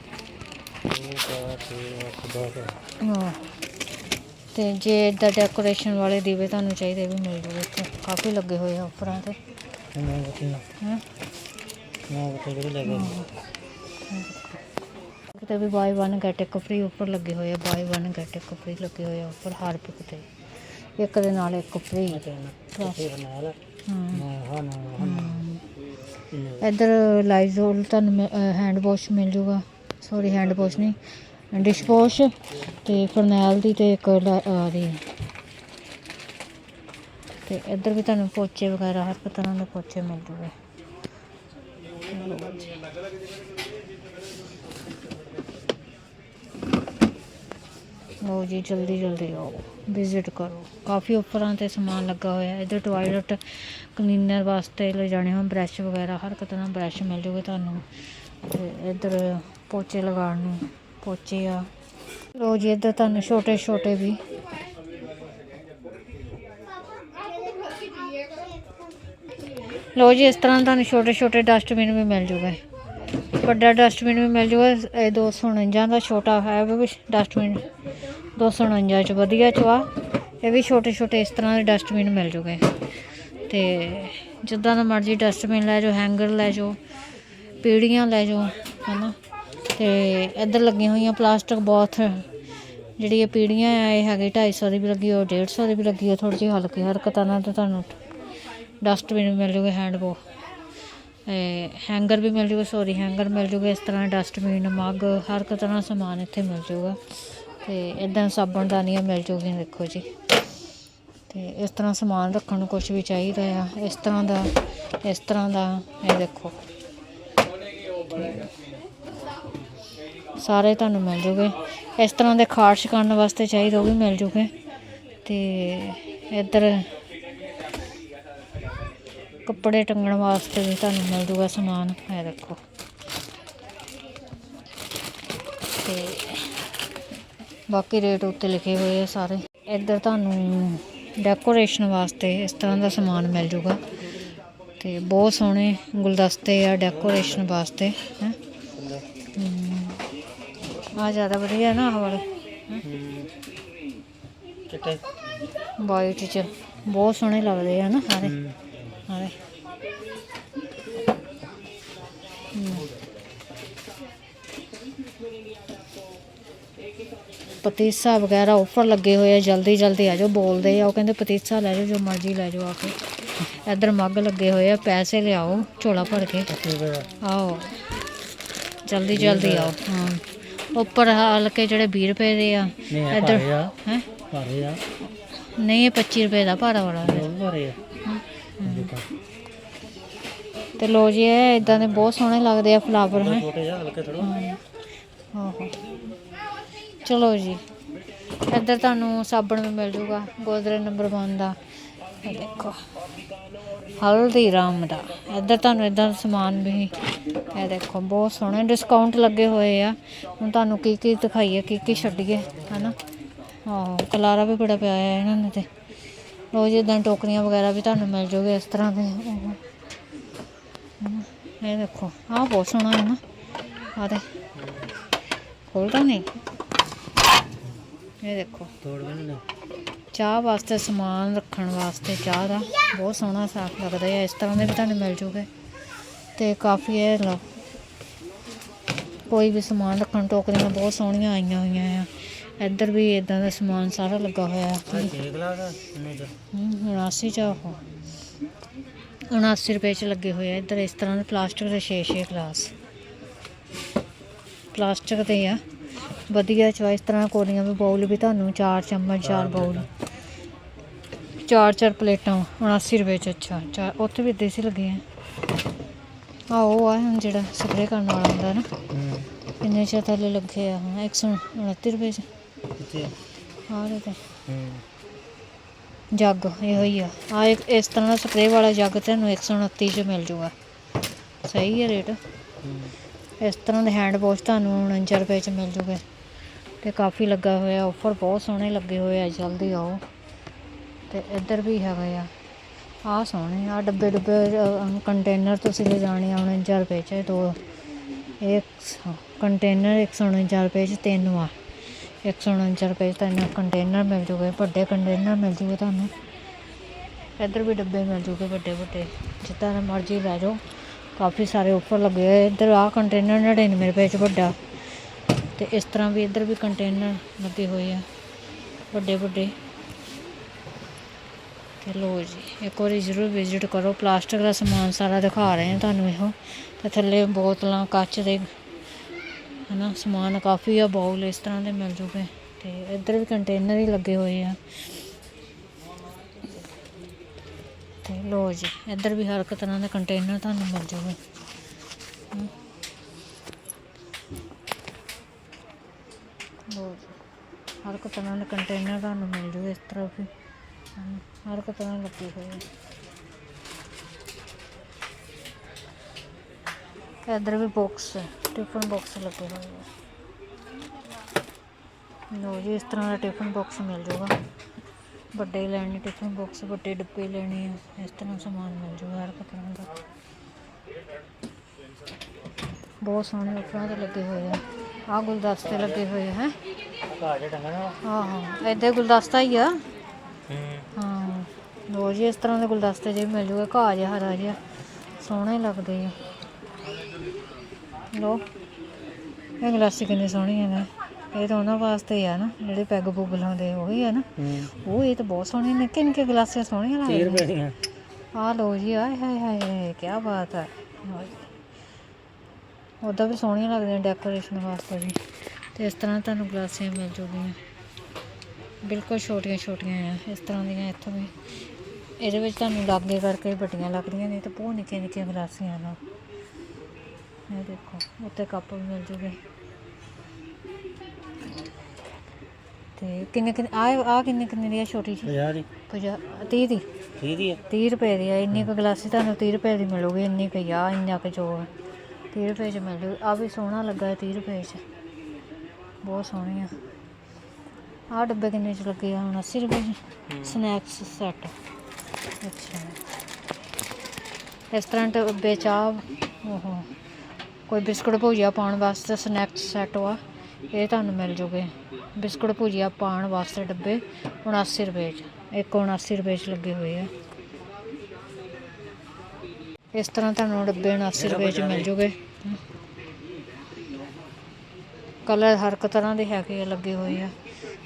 Speaker 1: ਤੇ ਜੇ ਇਦਾਂ ਡੈਕੋਰੇਸ਼ਨ ਵਾਲੇ ਦੀਵੇ ਤੁਹਾਨੂੰ ਚਾਹੀਦੇ ਵੀ ਮਿਲ ਜੂਗੇ ਇੱਥੇ, ਕਾਫੀ ਲੱਗੇ ਹੋਏ ਆ ਉੱਪਰਾਂ ਤੇ।
Speaker 2: ਮੈਂ ਬਤੀਆਂ
Speaker 1: ਹੈ।
Speaker 2: ਮੈਂ ਬਤੀ ਲੈ ਗਏ
Speaker 1: ਕਿਤੇ ਵੀ ਬਾਈ 1 ਗੈਟ ਇੱਕ ਫ੍ਰੀ ਉੱਪਰ ਲੱਗੇ ਹੋਏ ਆ ਬਾਈ 1 ਗੈਟ ਇੱਕ ਫ੍ਰੀ ਲੱਗੇ ਹੋਏ ਆ ਉੱਪਰ ਹਾਰਪਿਕ ਤੇ। ਇੱਕ ਦੇ ਨਾਲ ਇੱਕ ਫ੍ਰੀ
Speaker 2: ਕਿੱਥੇ
Speaker 1: ਹਾਂ। ਇੱਧਰ ਲਾਈਜ਼ੋਲ ਤੁਹਾਨੂੰ ਹੈਂਡ ਵਾਸ਼ ਮਿਲ ਜੂਗਾ। ਸੌਰੀ ਹੈਂਡ ਵਾਸ਼ ਨਹੀਂ ਡਿਸ਼ ਵਾਸ਼ ਤੇ ਫਰਨੈਲ ਦੀ ਤੇ ਇੱਕ ਲਾ- ਆ ਦੀ। ਤੇ ਇੱਧਰ ਵੀ ਤੁਹਾਨੂੰ ਪੋਚੇ ਵਗੈਰਾ, ਹਰ ਇੱਕ ਤਰ੍ਹਾਂ ਦੇ ਪੋਚੇ ਮਿਲ ਜੂਗੇ। ਲਓ ਜੀ, ਜਲਦੀ ਜਲਦੀ ਆਓ ਵਿਜ਼ਿਟ ਕਰੋ। ਕਾਫੀ ਉੱਪਰਾਂ ਤੇ ਸਮਾਨ ਲੱਗਾ ਹੋਇਆ ਹੈ। ਇੱਧਰ ਟਾਇਲਟ ਕਲੀਨਰ ਵਾਸਤੇ ਲੈ ਜਾਣੇ ਹੋਣ ਬ੍ਰਸ਼ ਵਗੈਰਾ, ਹਰ ਇੱਕ ਤਰ੍ਹਾਂ ਬ੍ਰਸ਼ ਮਿਲ ਜੂਗੇ ਤੁਹਾਨੂੰ। ਤੇ ਇੱਧਰ ਪੋਚੇ ਲਗਾਉਣ ਨੂੰ, ਪੋਚੇ ਆ। ਲੋ ਜੀ, ਇੱਧਰ ਤੁਹਾਨੂੰ ਛੋਟੇ ਛੋਟੇ ਵੀ। ਲੋ ਜੀ, ਇਸ ਤਰ੍ਹਾਂ ਤੁਹਾਨੂੰ ਛੋਟੇ ਛੋਟੇ ਡਸਟਬਿਨ ਵੀ ਮਿਲ ਜੂਗਾ। ਵੱਡਾ ਡਸਟਬਿਨ ਵੀ ਮਿਲ ਜੂਗਾ, ਇਹ 249 ਦਾ ਛੋਟਾ ਹੈ ਵੀ ਡਸਟਬਿਨ 249 ਚ, ਵਧੀਆ ਚ ਵਾ ਇਹ ਵੀ ਛੋਟੇ ਛੋਟੇ ਇਸ ਤਰ੍ਹਾਂ ਦੇ ਡਸਟਬਿਨ ਮਿਲ ਜੂਗੇ। ਤੇ ਜਿੱਦਾਂ ਦਾ ਮਰਜ਼ੀ ਡਸਟਬਿਨ ਲੈ ਜਾਓ ਹੈਂਗਰ ਲੈ ਜਾਓ, ਪੀੜੀਆਂ ਲੈ ਜਾਓ, ਹਨਾ। ਤੇ ਇੱਧਰ ਲੱਗੀਆਂ ਹੋਈਆਂ ਪਲਾਸਟਿਕ ਬਹੁਤ ਜਿਹੜੀ ਇਹ ਪੀੜੀਆਂ ਆ, ਇਹ ਹੈਗੀ 250 ਦੀ ਵੀ ਲੱਗੀ, ਉਹ 150 ਦੀ ਵੀ ਲੱਗੀ, ਉਹ ਥੋੜੀ ਜਿਹੀ ਹਲਕੀ, ਹਰਕਤਾਂ ਨਾਲ ਤੇ ਤੁਹਾਨੂੰ ਡਸਟਬਿਨ ਵੀ ਮਿਲ ਜੂਗੇ ਹੈਂਡ ਬੋ ਹੈਂਗਰ ਵੀ ਮਿਲ ਜੂਗਾ ਸੌਰੀ ਹੈਂਗਰ ਮਿਲ ਜੂਗਾ, ਇਸ ਤਰ੍ਹਾਂ ਡਸਟਬਿਨ ਮੱਗ ਹਰ ਇੱਕ ਤਰ੍ਹਾਂ ਸਮਾਨ ਇੱਥੇ ਮਿਲ ਜੂਗਾ। ਤੇ ਇਦਾਂ ਸਾਬਣਦਾਨੀਆਂ ਮਿਲ ਜੂਗੀਆਂ, ਦੇਖੋ ਜੀ। ਤੇ ਇਸ ਤਰ੍ਹਾਂ ਸਮਾਨ ਰੱਖਣ ਨੂੰ ਕੁਝ ਵੀ ਚਾਹੀਦਾ ਆ, ਇਸ ਤਰ੍ਹਾਂ ਦਾ, ਇਸ ਤਰ੍ਹਾਂ ਦਾ, ਇਹ ਦੇਖੋ। ਸਾਰੇ ਤੁਹਾਨੂੰ ਮਿਲ ਜੂਗੇ। ਇਸ ਤਰ੍ਹਾਂ ਦੇ ਖਾਰਸ਼ ਕਰਨ ਵਾਸਤੇ ਚਾਹੀਦੇ ਉਹ ਵੀ ਮਿਲ ਜੂਗੇ। ਤੇ ਇੱਧਰ ਕੱਪੜੇ ਟੰਗਣ ਵਾਸਤੇ ਵੀ ਤੁਹਾਨੂੰ ਮਿਲ ਜੂਗਾ ਸਮਾਨ। ਇਹ ਦੇਖੋ। ਤੇ ਬਾਕੀ ਰੇਟ ਉੱਤੇ ਲਿਖੇ ਹੋਏ ਆ ਸਾਰੇ। ਇੱਧਰ ਤੁਹਾਨੂੰ ਡੈਕੋਰੇਸ਼ਨ ਵਾਸਤੇ ਇਸ ਤਰ੍ਹਾਂ ਦਾ ਸਮਾਨ ਮਿਲ ਜੂਗਾ। ਤੇ ਬਹੁਤ ਸੋਹਣੇ ਗੁਲਦਸਤੇ ਆ ਡੈਕੋਰੇਸ਼ਨ ਵਾਸਤੇ, ਹੈ। ਆ ਜ਼ਿਆਦਾ ਵਧੀਆ ਨਾ ਆਹ ਵਾਲੇ।
Speaker 2: ਚਿੱਟੇ।
Speaker 1: ਵਾਈਟ ਚ ਬਹੁਤ ਸੋਹਣੇ ਲੱਗਦੇ ਆ ਨਾ ਸਾਰੇ। ਸਾਰੇ। ਪਤੀਸਾ ਵਗੈਰਾ ਉੱਪਰ ਲੱਗੇ ਹੋਏ ਆ ਜਲਦੀ ਜਲਦੀ ਆ ਜਾਓ ਬੋਲਦੇ ਆ ਉਹ ਕਹਿੰਦੇ ਪਤੀਸਾ ਲੈ ਜਾਓ ਜੋ ਮਰਜ਼ੀ ਲੈ ਜਾਓ ਆ ਕੇ। ਇੱਧਰ ਮੱਗ ਲੱਗੇ ਹੋਏ ਆ ਪੈਸੇ ਲਿਆਓ ਝੋਲਾ ਭਰ ਕੇ। ਆਓ। ਜਲਦੀ ਜਲਦੀ ਆਓ ਹਾਂ। ਉੱਪਰ ਹਲਕੇ ਜਿਹੜੇ 20 ਰੁਪਏ ਦੇ ਆ
Speaker 2: ਨਹੀਂ ਭਾਰੇ ਆ।
Speaker 1: ਹੈ?
Speaker 2: ਭਾਰੇ ਆ।
Speaker 1: ਨਹੀਂ ਇਹ 25 ਰੁਪਏ ਦਾ ਭਾਰਾ ਵਾਲਾ ਹੈ
Speaker 2: ਭਾਰੇ ਆ।
Speaker 1: ਤੇ ਲੋ ਜੀ ਇਹ ਇਦਾਂ ਦੇ ਬਹੁਤ ਸੋਹਣੇ ਲੱਗਦੇ ਆ ਫਲਾਵਰ ਹੈ?
Speaker 2: ਛੋਟੇ ਜਿਹਾ ਹਲਕੇ ਥੋੜਾ
Speaker 1: ਆਹੋ ਚਲੋ ਜੀ ਇੱਧਰ ਤੁਹਾਨੂੰ ਸਾਬਣ ਵੀ ਮਿਲ ਜੂਗਾ ਗੋਦਰੇ ਨੰਬਰ 1 ਦਾ। ਇਹ ਦੇਖੋ। ਹਲਦੀਰਾਮ ਦਾ। ਇੱਧਰ ਤੁਹਾਨੂੰ ਇਦਾਂ ਸਮਾਨ ਵੀ ਇਹ ਦੇਖੋ, ਬਹੁਤ ਸੋਹਣੇ ਡਿਸਕਾਊਂਟ ਲੱਗੇ ਹੋਏ ਆ। ਹੁਣ ਤੁਹਾਨੂੰ ਕੀ ਕੀ ਦਿਖਾਈਏ, ਕੀ ਕੀ ਛੱਡੀਏ, ਹਨਾ? ਆਹੋ, ਕਲਾਰਾ ਵੀ ਬੜਾ ਪਿਆ ਹੈ ਇਹਨਾਂ ਨੇ ਤੇ। ਰੋਜ਼ ਜੀ, ਇਦਾਂ ਟੋਕਰੀਆਂ ਵਗੈਰਾ ਵੀ ਤੁਹਾਨੂੰ ਮਿਲ ਜੂਗੇ ਇਸ ਤਰ੍ਹਾਂ ਦੇ। ਉਹ ਇਹ ਦੇਖੋ, ਆਹ ਬਹੁਤ ਸੋਹਣਾ ਹੈ ਨਾ। ਆਹ ਤੇ ਖੋਲਦਾ ਨਹੀਂ? ਇਹ ਦੇਖੋ।
Speaker 2: ਤੋੜ ਵੀ
Speaker 1: ਚਾਹ ਵਾਸਤੇ ਸਮਾਨ ਰੱਖਣ ਵਾਸਤੇ ਚਾਹ ਦਾ। ਬਹੁਤ ਸੋਹਣਾ ਸਾਫ਼ ਲੱਗਦਾ ਹੈ ਇਸ ਤਰ੍ਹਾਂ ਦੇ ਵੀ ਤੁਹਾਨੂੰ ਮਿਲ ਜੂਗੇ। ਤੇ ਕਾਫੀ ਇਹ ਲਓ। ਕੋਈ ਵੀ ਸਮਾਨ ਰੱਖਣ ਟੋਕਰੀਆਂ ਬਹੁਤ ਸੋਹਣੀਆਂ ਆਈਆਂ ਹੋਈਆਂ ਆ। ਇੱਧਰ ਵੀ ਇਦਾਂ ਦਾ ਸਮਾਨ ਸਾਰਾ ਲੱਗਾ ਹੋਇਆ ਹੈ ਹਮ, 79 ਚ ਉਹ। 79 ਰੁਪਏ ਚ ਲੱਗੇ ਹੋਏ ਆ। ਇੱਧਰ ਇਸ ਤਰ੍ਹਾਂ ਦੇ ਪਲਾਸਟਿਕ ਦੇ 6-6 ਗਲਾਸ। ਪਲਾਸਟਿਕ ਦੇ ਆ। ਵਧੀਆ ਚ ਵਾ ਇਸ ਤਰ੍ਹਾਂ ਕੋਲੀਆਂ ਵੀ ਬਾਉਲ ਵੀ ਤੁਹਾਨੂੰ ਚਾਰ ਚਮਚ ਚਾਰ ਬਾਉਲ ਚਾਰ ਚਾਰ ਪਲੇਟਾਂ 79 ਰੁਪਏ ਚ ਅੱਛਾ ਚਾਰ ਉੱਥੇ ਵੀ ਦੇਸੀ ਲੱਗੇ ਆ। ਆ ਉਹ ਆ ਹੁਣ ਜਿਹੜਾ ਸਪਰੇ ਕਰਨ ਵਾਲਾ ਹੁੰਦਾ ਨਾ ਕਿੰਨੇ ਚ ਥੱਲੇ ਲੱਗੇ ਆ ਹੁਣ 129 ਰੁਪਏ ਚ।
Speaker 2: ਕਿੱਥੇ
Speaker 1: ਆ? ਰਹੇ ਤੇ।
Speaker 2: ਹੂੰ।
Speaker 1: ਜੱਗ ਇਹੋ ਹੀ ਆ। ਆ ਇੱਕ ਇਸ ਤਰ੍ਹਾਂ ਦਾ ਸਪਰੇ ਵਾਲਾ ਜੱਗ ਤੁਹਾਨੂੰ 129 ਚ ਮਿਲ ਜੂਗਾ। ਸਹੀ ਹੈ ਰੇਟ। ਇਸ ਤਰ੍ਹਾਂ ਦੇ ਹੈਂਡ ਵਾਸ਼ ਤੁਹਾਨੂੰ 49 ਰੁਪਏ ਚ ਮਿਲ ਜੂਗੇ। ਤੇ ਕਾਫੀ ਲੱਗਾ ਹੋਇਆ ਆਫਰ ਬਹੁਤ ਸੋਹਣੇ ਲੱਗੇ ਹੋਏ ਆ ਜਲਦੀ ਆਓ। ਤੇ ਇੱਧਰ ਵੀ ਹੈਗਾ ਆ। ਆਹ ਸੋਹਣੇ ਆ ਡੱਬੇ ਡੱਬੇ ਕੰਟੇਨਰ ਤੁਸੀਂ ਲੈ ਜਾਣੇ ਆ 49 ਰੁਪਏ ਚ ਦੋ, ਇੱਕ ਕੰਟੇਨਰ 149 ਰੁਪਏ ਚ ਤਿੰਨ ਆ। 149 ਰੁਪਏ ਚ ਤੁਹਾਨੂੰ ਕੰਟੇਨਰ ਮਿਲ ਜੂਗੇ ਵੱਡੇ ਕੰਟੇਨਰ ਮਿਲ ਜੂਗੇ ਤੁਹਾਨੂੰ। ਇੱਧਰ ਵੀ ਡੱਬੇ ਮਿਲ ਜੂਗੇ ਵੱਡੇ ਵੱਡੇ, ਜਿੱਦਾਂ ਦਾ ਮਰਜ਼ੀ ਲੈ ਜਾਓ। ਕਾਫੀ ਸਾਰੇ ਉੱਪਰ ਲੱਗੇ ਹੋਏ ਇੱਧਰ ਆਹ ਕੰਟੇਨਰ 99 ਰੁਪਏ ਚ ਵੱਡਾ। ਤੇ ਇਸ ਤਰ੍ਹਾਂ ਵੀ ਇੱਧਰ ਵੀ ਕੰਟੇਨਰ ਲੱਗੇ ਹੋਏ ਆ, ਵੱਡੇ ਵੱਡੇ। ਤੇ ਲੋ ਜੀ, ਇੱਕ ਵਾਰੀ ਜ਼ਰੂਰ ਵਿਜ਼ਿਟ ਕਰੋ। ਪਲਾਸਟਿਕ ਦਾ ਸਮਾਨ ਸਾਰਾ ਦਿਖਾ ਰਹੇ ਹਾਂ ਤੁਹਾਨੂੰ ਇਹੋ। ਤੇ ਥੱਲੇ ਬੋਤਲਾਂ, ਕੱਚ ਦੇ, ਹਨਾ, ਸਮਾਨ ਕਾਫੀ ਆ ਬਾਉਲ ਇਸ ਤਰ੍ਹਾਂ ਦੇ ਮਿਲ ਜੂਗੇ। ਤੇ ਇੱਧਰ ਵੀ ਕੰਟੇਨਰ ਹੀ ਲੱਗੇ ਹੋਏ ਆ। ਤੇ ਲੋ ਜੀ, ਇੱਧਰ ਵੀ ਹਰ ਇੱਕ ਤਰ੍ਹਾਂ ਦੇ ਕੰਟੇਨਰ ਤੁਹਾਨੂੰ ਮਿਲ ਜੂਗੇ। ਲੋ ਜੀ, ਹਰ ਇੱਕ ਤਰ੍ਹਾਂ ਦੇ ਕੰਟੇਨਰ ਤੁਹਾਨੂੰ ਮਿਲ ਜੂਗੇ ਇਸ ਤਰ੍ਹਾਂ ਵੀ। ਹਮ, ਹਰ ਇੱਕ ਤਰ੍ਹਾਂ ਲੱਗੇ ਹੋਏ ਆ। ਇੱਧਰ ਵੀ ਬਾਕਸ ਟਿਫਨ ਬਾਕਸ ਲੱਗੇ ਹੋਏ ਆ। ਲਓ ਜੀ ਇਸ ਤਰ੍ਹਾਂ ਦਾ ਟਿਫਨ ਬਾਕਸ ਮਿਲ ਜਾਊਗਾ ਵੱਡੇ ਲੈਣੇ ਟਿਫਨ ਬਾਕਸ ਵੱਡੇ ਡੱਬੇ ਲੈਣੇ ਆ। ਇਸ ਤਰ੍ਹਾਂ ਸਮਾਨ ਮਿਲ ਜਾਊਗਾ ਹਰ ਇੱਕ ਤਰ੍ਹਾਂ ਦਾ। ਬਹੁਤ ਸੋਹਣੇ ਉੱਪਰਾਂ ਤੇ ਲੱਗੇ ਹੋਏ ਆ। ਆਹ ਗੁਲਦਸਤੇ ਲੱਗੇ ਹੋਏ ਆ ਹੈ? ਹਾਂ ਹਾਂ ਏਦਾਂ ਗੁਲਦਸਤਾ ਹੀ ਆ।
Speaker 2: ਹੂੰ।
Speaker 1: ਹਾਂ ਲੋ ਜੀ ਇਸ ਤਰ੍ਹਾਂ ਦੇ ਗੁਲਦਸਤੇ ਜੇ ਮਿਲ ਜੂਗੇ ਘਾਹ ਜਿਹਾ ਹਰਾ ਜਿਹਾ। ਸੋਹਣੇ ਲੱਗਦੇ ਆ। ਲੋ ਇਹ ਗਲਾਸੀ ਕਿੰਨੀ ਸੋਹਣੀ ਹੈ ਨਾ। ਇਹ ਤਾਂ ਉਹਨਾਂ ਵਾਸਤੇ ਹੀ ਆ ਨਾ ਜਿਹੜੇ ਪੈਗ ਪੁੱਗ ਲਾਉਂਦੇ ਉਹੀ ਆ ਨਾ।
Speaker 2: ਹੂੰ।
Speaker 1: ਉਹ ਇਹ ਤਾਂ ਬਹੁਤ ਸੋਹਣੇ ਨਿੱਕੇ ਨਿੱਕੇ ਗਲਾਸੀਆਂ ਸੋਹਣੀਆਂ
Speaker 2: 30
Speaker 1: ਲੱਗਦੀਆਂ
Speaker 2: ਰੁਪਏ
Speaker 1: ਆ ਲੋ ਜੀ ਆਏ ਹਾਏ ਹਾਏ ਕੀ ਬਾਤ ਹੈ ਉਹਦਾ ਵੀ ਸੋਹਣੀਆਂ ਲੱਗਦੀਆਂ ਡੈਕੋਰੇਸ਼ਨ ਵਾਸਤੇ ਵੀ। ਤੇ ਇਸ ਤਰ੍ਹਾਂ ਤੁਹਾਨੂੰ ਗਲਾਸੀਆਂ ਮਿਲ ਜੂਗੀਆਂ। ਬਿਲਕੁਲ ਛੋਟੀਆਂ ਛੋਟੀਆਂ ਆ ਇਸ ਤਰ੍ਹਾਂ ਦੀਆਂ ਇੱਥੋਂ ਵੀ। ਇਹਦੇ ਵਿੱਚ ਤੁਹਾਨੂੰ ਲਾਗੇ ਕਰਕੇ ਵੱਡੀਆਂ ਲੱਗਦੀਆਂ ਨੇ ਤੇ ਬਹੁਤ ਨਿੱਕੀਆਂ ਨਿੱਕੀਆਂ ਗਲਾਸੀਆਂ ਨਾਲ ਇਹ ਦੇਖੋ ਉੱਤੇ ਕੱਪ ਵੀ ਮਿਲ ਜੂਗੇ। ਤੇ ਕਿੰਨੇ ਕਿੰਨੇ ਆ ਆ ਕਿੰਨੇ ਕਿੰਨੇ ਦੀ ਆ ਛੋਟੀ ਜੀ
Speaker 2: 50 ਦੀ।
Speaker 1: 50 30 ਦੀ?
Speaker 2: 30 ਦੀ ਹੈ
Speaker 1: 30 ਰੁਪਏ ਦੀ ਆ ਇੰਨੀ ਕੁ ਗਲਾਸੀ ਤੁਹਾਨੂੰ 30 ਰੁਪਏ ਦੀ ਮਿਲੂਗੀ ਇੰਨੀ ਕੁ ਆ ਇੰਨਾ ਕੁ ਜੋ ਆ। 30 ਰੁਪਏ ਚ ਮਿਲ ਜੂ ਆ ਵੀ ਸੋਹਣਾ ਲੱਗਾ ਹੈ 30 ਰੁਪਏ ਚ। ਬਹੁਤ ਸੋਹਣੀ ਆ। ਆਹ ਡੱਬੇ ਕਿੰਨੇ ਚ ਲੱਗੇ ਆ ਹੁਣ? 80 ਰੁਪਏ ਚ ਸਨੈਕਸ ਸੈੱਟ ਅੱਛਾ। ਇਸ ਤਰ੍ਹਾਂ ਡੱਬੇ ਚਾਹ ਓਹੋ ਕੋਈ ਬਿਸਕੁਟ ਭੁਜੀਆ ਪਾਉਣ ਵਾਸਤੇ ਸਨੈਕਸ ਸੈੱਟ ਵਾ। ਇਹ ਤੁਹਾਨੂੰ ਮਿਲ ਜੂਗੇ। ਬਿਸਕੁਟ ਭੁਜੀਆ ਪਾਉਣ ਵਾਸਤੇ ਡੱਬੇ 79 ਰੁਪਏ ਚ। ਇੱਕ 79 ਰੁਪਏ ਚ ਲੱਗੇ ਹੋਏ ਆ। ਇਸ ਤਰ੍ਹਾਂ ਤੁਹਾਨੂੰ ਡੱਬੇ 79 ਰੁਪਏ ਚ ਮਿਲ ਜੂਗੇ। ਕਲਰ ਹਰ ਇੱਕ ਤਰ੍ਹਾਂ ਦੇ ਹੈਗੇ ਆ ਲੱਗੇ ਹੋਏ ਆ।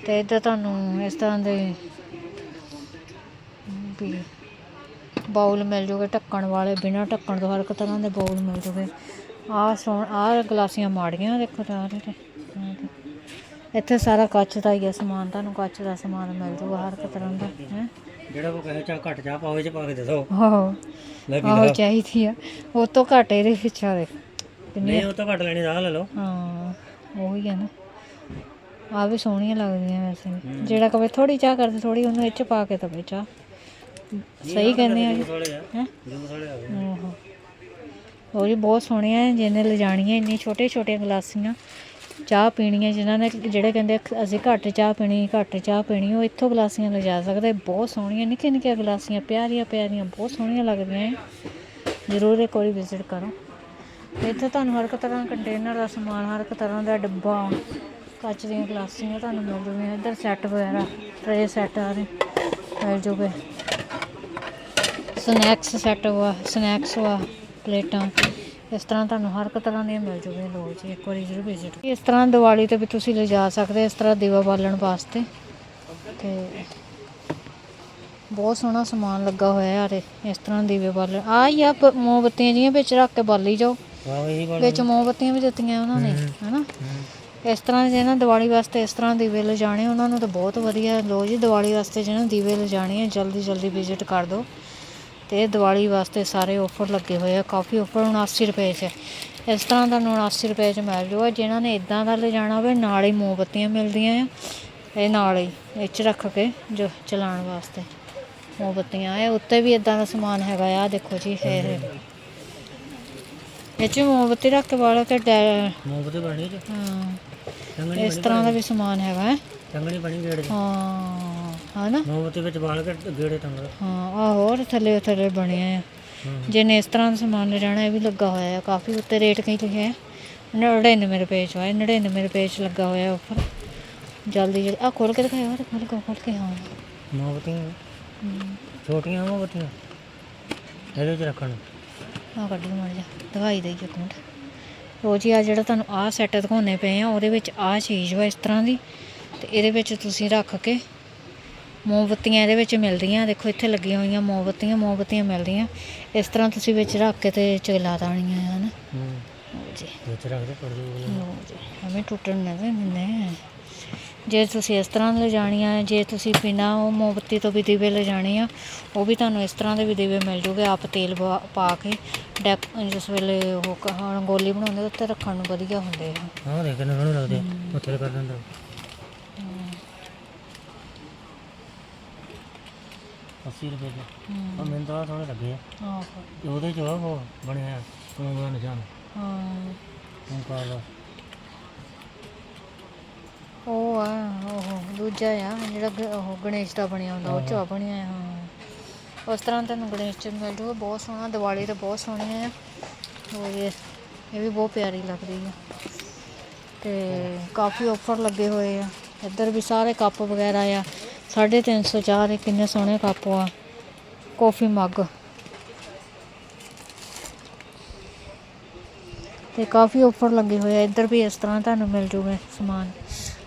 Speaker 1: ਤੇ ਇੱਧਰ ਤੁਹਾਨੂੰ ਇਸ ਤਰ੍ਹਾਂ ਦੇ ਵੀ ਬਾਉਲ ਮਿਲ ਜੂਗੇ ਢੱਕਣ ਵਾਲੇ ਬਿਨਾਂ ਢੱਕਣ ਤੋਂ ਹਰ ਇੱਕ ਤਰ੍ਹਾਂ ਦੇ ਬਾਉਲ ਮਿਲ ਜੂਗੇ। ਆਹ ਸੋਹਣ ਆਹ ਗਲਾਸੀਆਂ ਮਾੜੀਆਂ ਦੇਖੋ ਤਾਂ ਆਹ ਤੇ। ਇੱਥੇ ਸਾਰਾ ਕੱਚ ਦਾ ਹੀ ਆ ਸਮਾਨ ਤੁਹਾਨੂੰ ਕੱਚ ਦਾ ਸਮਾਨ ਮਿਲ ਜੂਗਾ ਹਰ ਇੱਕ ਤਰ੍ਹਾਂ ਦਾ ਹੈ।
Speaker 2: ਜਿਹੜਾ ਕੋ ਕਹੇ ਚਾਹ ਘੱਟ ਚਾਹ ਪਾਵੇ ਚ ਪਾ ਕੇ ਦੇ ਦੋ।
Speaker 1: ਆਹੋ
Speaker 2: ਲੈ ਵੀ
Speaker 1: ਆਹੋ
Speaker 2: ਲਓ।
Speaker 1: ਚਾਹੀਦੀ ਆ। ਉਹ ਤੋਂ ਘੱਟ ਇਹਦੇ ਵਿੱਚ ਆ ਦੇ
Speaker 2: ਨਹੀਂ ਉਹ ਤਾਂ ਘੱਟ ਲੈਣੀ ਰਾਹ ਲੈ ਲਓ।
Speaker 1: ਹਾਂ। ਉਹੀ ਆ ਨਾ ਆ ਵੀ ਸੋਹਣੀਆਂ ਲੱਗਦੀਆਂ ਵੈਸੇ। ਜਿਹੜਾ ਕਵੇ ਥੋੜੀ ਚਾਹ ਕਰਦੇ ਥੋੜੀ ਉਹਨੂੰ ਇਹ ਚ ਪਾ ਕੇ ਤਵੇ ਚਾਹ। ਸਹੀ ਕਹਿੰਦੇ ਆ ਜੀ। ਹੈ? ਓਹੋ ਵੀ ਬਹੁਤ ਸੋਹਣੀਆਂ ਹੈ ਜਿਹਨੇ ਲਿਜਾਣੀਆਂ ਇੰਨੀ ਛੋਟੇ ਛੋਟੀਆਂ ਗਲਾਸੀਆਂ ਚਾਹ ਪੀਣੀਆਂ ਜਿਨ੍ਹਾਂ ਨੇ ਜਿਹੜੇ ਕਹਿੰਦੇ ਅਸੀਂ ਘੱਟ ਚਾਹ ਪੀਣੀ ਘੱਟ ਚਾਹ ਪੀਣੀ ਉਹ ਇੱਥੋਂ ਗਲਾਸੀਆਂ ਲਿਜਾ ਸਕਦੇ। ਬਹੁਤ ਸੋਹਣੀਆਂ ਨਿੱਕੀਆਂ ਨਿੱਕੀਆਂ ਗਲਾਸੀਆਂ ਪਿਆਰੀਆਂ ਪਿਆਰੀਆਂ ਬਹੁਤ ਸੋਹਣੀਆਂ ਲੱਗਦੀਆਂ ਹੈ ਜ਼ਰੂਰ ਇੱਕ ਵਾਰੀ ਵਿਜ਼ਿਟ ਕਰੋ। ਇੱਥੇ ਤੁਹਾਨੂੰ ਹਰ ਇੱਕ ਤਰ੍ਹਾਂ ਕੰਟੇਨਰ ਦਾ ਸਮਾਨ, ਹਰ ਇੱਕ ਤਰ੍ਹਾਂ ਦਾ ਡੱਬਾ, ਕੱਚ ਦੀਆਂ ਗਲਾਸੀਆਂ ਤੁਹਾਨੂੰ ਮਿਲ ਜੂਗੀਆਂ। ਇੱਧਰ ਸੈੱਟ ਵਗੈਰਾ ਟਰੇ ਸੈੱਟ ਆ ਰਹੇ, ਮਿਲ ਜੂਗੇ। ਸਨੈਕਸ ਸੈੱਟ ਵਾ ਸਨੈਕਸ ਵਾ, ਪਲੇਟਾਂ। ਇਸ ਤਰ੍ਹਾਂ ਤੁਹਾਨੂੰ ਹਰ ਇੱਕ ਤਰ੍ਹਾਂ ਦੀਆਂ ਮਿਲ ਜੂਗੀਆਂ ਲੋ ਜੀ, ਇੱਕ ਵਾਰੀ ਜ਼ਰੂਰ ਵਿਜ਼ਿਟ ਇਸ ਤਰ੍ਹਾਂ ਦੀਵਾਲੀ ਤੇ ਵੀ ਤੁਸੀਂ ਲਿਜਾ ਸਕਦੇ, ਇਸ ਤਰ੍ਹਾਂ ਦੀਵਾ ਬਾਲਣ ਵਾਸਤੇ। ਤੇ ਬਹੁਤ ਸੋਹਣਾ ਸਮਾਨ ਲੱਗਾ ਹੋਇਆ ਯਾਰ ਇਸ ਤਰ੍ਹਾਂ ਦੀਵੇ ਬਾਲਣ। ਆ ਹੀ ਆ, ਮੋਮਬੱਤੀਆਂ ਜੀਆਂ ਵਿੱਚ ਰੱਖ ਕੇ ਬਾਲੀ ਜਾਓ।
Speaker 2: ਹਾਂ ਇਹੀ ਗੱਲ
Speaker 1: ਵਿੱਚ ਮੋਮਬੱਤੀਆਂ ਵੀ ਦਿੱਤੀਆਂ ਉਹਨਾਂ ਨੇ ਹਨਾ? ਇਸ ਤਰ੍ਹਾਂ ਦੇ ਨਾ ਦੀਵਾਲੀ ਵਾਸਤੇ ਇਸ ਤਰ੍ਹਾਂ ਦੀਵੇ ਲਿਜਾਣੇ ਉਹਨਾਂ ਨੂੰ ਤਾਂ ਬਹੁਤ ਵਧੀਆ ਲੋ ਜੀ। ਦੀਵਾਲੀ ਵਾਸਤੇ ਜਿਹਨਾਂ ਦੀਵੇ ਲਿਜਾਣੇ ਆ ਜਲਦੀ ਜਲਦੀ ਵਿਜ਼ਿਟ ਕਰ ਦਿਓ। ਤੇ ਦੀਵਾਲੀ ਵਾਸਤੇ ਸਾਰੇ ਆਫਰ ਲੱਗੇ ਹੋਏ ਆ ਕਾਫੀ ਆਫਰ 79 ਰੁਪਏ 'ਚ। ਇਸ ਤਰ੍ਹਾਂ ਦਾ 79 ਰੁਪਏ 'ਚ ਮਿਲ ਜੂਗਾ। ਜਿਨ੍ਹਾਂ ਨੇ ਇਦਾਂ ਦਾ ਲਿਜਾਣਾ ਹੋਵੇ ਨਾਲ ਹੀ ਮੋਮਬੱਤੀਆਂ ਮਿਲਦੀਆਂ ਆ। ਇਹ ਨਾਲ ਹੀ ਇਹ 'ਚ ਰੱਖ ਕੇ ਜੋ ਚਲਾਉਣ ਵਾਸਤੇ ਮੋਮਬੱਤੀਆਂ ਇਹ ਉੱਤੇ ਵੀ ਇਦਾਂ ਦਾ ਸਮਾਨ ਹੈਗਾ ਆ ਦੇਖੋ ਜੀ ਇਹ ਇਹ 'ਚ ਮੋਮਬੱਤੀ ਰੱਖ ਕੇ ਵਾਲਾ ਤੇ ਡੈ-
Speaker 2: ਮੋਮਬਤੀ ਬਣੀ ਚ?
Speaker 1: ਹਾਂ। ਇਸ ਤਰ੍ਹਾਂ ਦਾ ਵੀ ਸਮਾਨ ਹੈਗਾ ਹੈ।
Speaker 2: ਟੰਗਣੀ ਬਣੀ ਗੇੜੇ
Speaker 1: ਹਾਂ ਹਨਾ?
Speaker 2: ਮੋਮਬਤੀ ਵਿੱਚ ਬਾਲ ਕੇ ਗੇੜੇ ਟੰਗ
Speaker 1: ਹਾਂ ਆਹ ਹੋਰ ਥੱਲੇ ਥੱਲੇ ਬਣਿਆ ਆ। ਜਿਹਨੇ ਇਸ ਤਰ੍ਹਾਂ ਦਾ ਸਮਾਨ ਲੈਣਾ ਇਹ ਵੀ ਲੱਗਾ ਹੋਇਆ ਆ। ਕਾਫੀ ਉੱਤੇ ਰੇਟ ਕਈ ਲਿਖਿਆ ਹੈ 99 ਰੁਪਏ ਚ ਹੈ 99 ਰੁਪਏ ਚ ਲੱਗਾ ਹੋਇਆ ਉੱਪਰ। ਜਲਦੀ ਜਲਦੀ। ਆ ਖੋਲ ਕੇ ਦਿਖਾਇਆ ਹੋਰ ਖੋਲ ਕੇ ਖੋਲ ਕੇ ਹਾਂ। ਹਮ,
Speaker 2: ਛੋਟੀਆਂ ਮੋਮਬਤੀਆਂ। ਇਹਦੇ ਵਿੱਚ ਰੱਖਣ।
Speaker 1: ਆਹ ਕੱਢ ਮਾੜਾ ਜਿਹਾ ਦਿਖਾਈ ਦੇ ਇੱਕ ਮਿੰਟ। ਰੋਜੀ ਆ ਜਿਹੜਾ ਤੁਹਾਨੂੰ ਆਹ ਸੈੱਟ ਦਿਖਾਉਣੇ ਪਏ ਆ ਉਹਦੇ ਵਿੱਚ ਆਹ ਚੀਜ਼ ਵਾ ਇਸ ਤਰ੍ਹਾਂ ਦੀ ਤੇ ਇਹਦੇ ਵਿੱਚ ਤੁਸੀਂ ਰੱਖ ਕੇ ਮੋਮਬੱਤੀਆਂ ਇਹਦੇ ਵਿੱਚ ਮਿਲਦੀਆਂ। ਦੇਖੋ ਇੱਥੇ ਲੱਗੀਆਂ ਹੋਈਆਂ ਮੋਮਬੱਤੀਆਂ ਮੋਮਬੱਤੀਆਂ ਮਿਲਦੀਆਂ। ਇਸ ਤਰ੍ਹਾਂ ਤੁਸੀਂ ਵਿੱਚ ਰੱਖ ਕੇ ਤੇ ਚਲਾ ਦੇਣੀਆਂ ਹਨ। ਜੀ।
Speaker 2: ਵਿੱਚ ਰੱਖ ਦੇ ਪੜ
Speaker 1: ਲਓ। ਜੀ ਐਵੇਂ ਟੁੱਟਣ ਨਾ ਦਿੰਦੇ ਜੇ ਤੁਸੀਂ ਇਸ ਤਰ੍ਹਾਂ ਦੇ ਲਿਜਾਣੀਆਂ ਜੇ ਤੁਸੀਂ ਬਿਨਾਂ ਉਹ ਮੋਮਬੱਤੀ ਤੋਂ ਵੀ ਦੀਵੇ ਲਿਜਾਣੇ ਆ ਉਹ ਵੀ ਤੁਹਾਨੂੰ ਇਸ ਤਰ੍ਹਾਂ ਦੇ ਵੀ ਦੀਵੇ ਮਿਲ ਜੂਗੇ ਆਪ ਤੇਲ ਪਾ- ਕੇ ਡੈਕ ਜਿਸ ਵੇਲੇ ਉਹ ਕ- ਰੰਗੋਲੀ ਬਣਾਉਂਦੇ ਉੱਤੇ ਰੱਖਣ ਨੂੰ ਵਧੀਆ ਹੁੰਦੇ ਆ।
Speaker 2: ਹਾਂ ਦੇਖ ਕਿੰਨੇ ਸੋਹਣੇ ਲੱਗਦੇ ਆ। ਉੱਥੇ ਕਰ ਦਿੰਦਾ ਅੱਸੀ ਰੁਪਏ ਦੇ। ਉਹ ਮੈਨੂੰ ਤਾਂ ਸੋਹਣੇ ਲੱਗੇ ਆ।
Speaker 1: ਆਹੋ।
Speaker 2: ਤੇ ਉਹਦੇ ਚ ਆ ਉਹ ਬਣਿਆ ਕੌਣ ਦਾ ਨਿਸ਼ਾਨ।
Speaker 1: ਹਾਂ।
Speaker 2: ਓਮਕਾਰ ਦਾ
Speaker 1: ਉਹ ਆ ਉਹ ਦੂਜਾ ਆ ਜਿਹੜਾ ਗ- ਉਹ ਗਣੇਸ਼ ਦਾ ਬਣਿਆ ਹੁੰਦਾ ਉਹ ਚਾ ਬਣਿਆ ਆ, ਹਾਂ। ਉਸ ਤਰ੍ਹਾਂ ਤੁਹਾਨੂੰ ਗਣੇਸ਼ ਚ ਮਿਲ ਜੂਗਾ ਬਹੁਤ ਸੋਹਣਾ ਦੀਵਾਲੀ ਤੇ ਬਹੁਤ ਸੋਹਣੀਆਂ ਆ। ਉਹ ਇਹ ਇਹ ਵੀ ਬਹੁਤ ਪਿਆਰੀ ਲੱਗਦੀ ਆ। ਤੇ ਕਾਫੀ ਆਫਰ ਲੱਗੇ ਹੋਏ ਆ। ਇੱਧਰ ਵੀ ਸਾਰੇ ਕੱਪ ਵਗੈਰਾ ਆ। 350 ਚਾਹ ਦੇ ਕਿੰਨੇ ਸੋਹਣੇ ਕੱਪ ਆ। Coffee mug. ਤੇ ਕਾਫੀ ਆਫਰ ਲੱਗੇ ਹੋਏ ਆ। ਇੱਧਰ ਵੀ ਇਸ ਤਰ੍ਹਾਂ ਤੁਹਾਨੂੰ ਮਿਲ ਜੂਗਾ ਸਮਾਨ।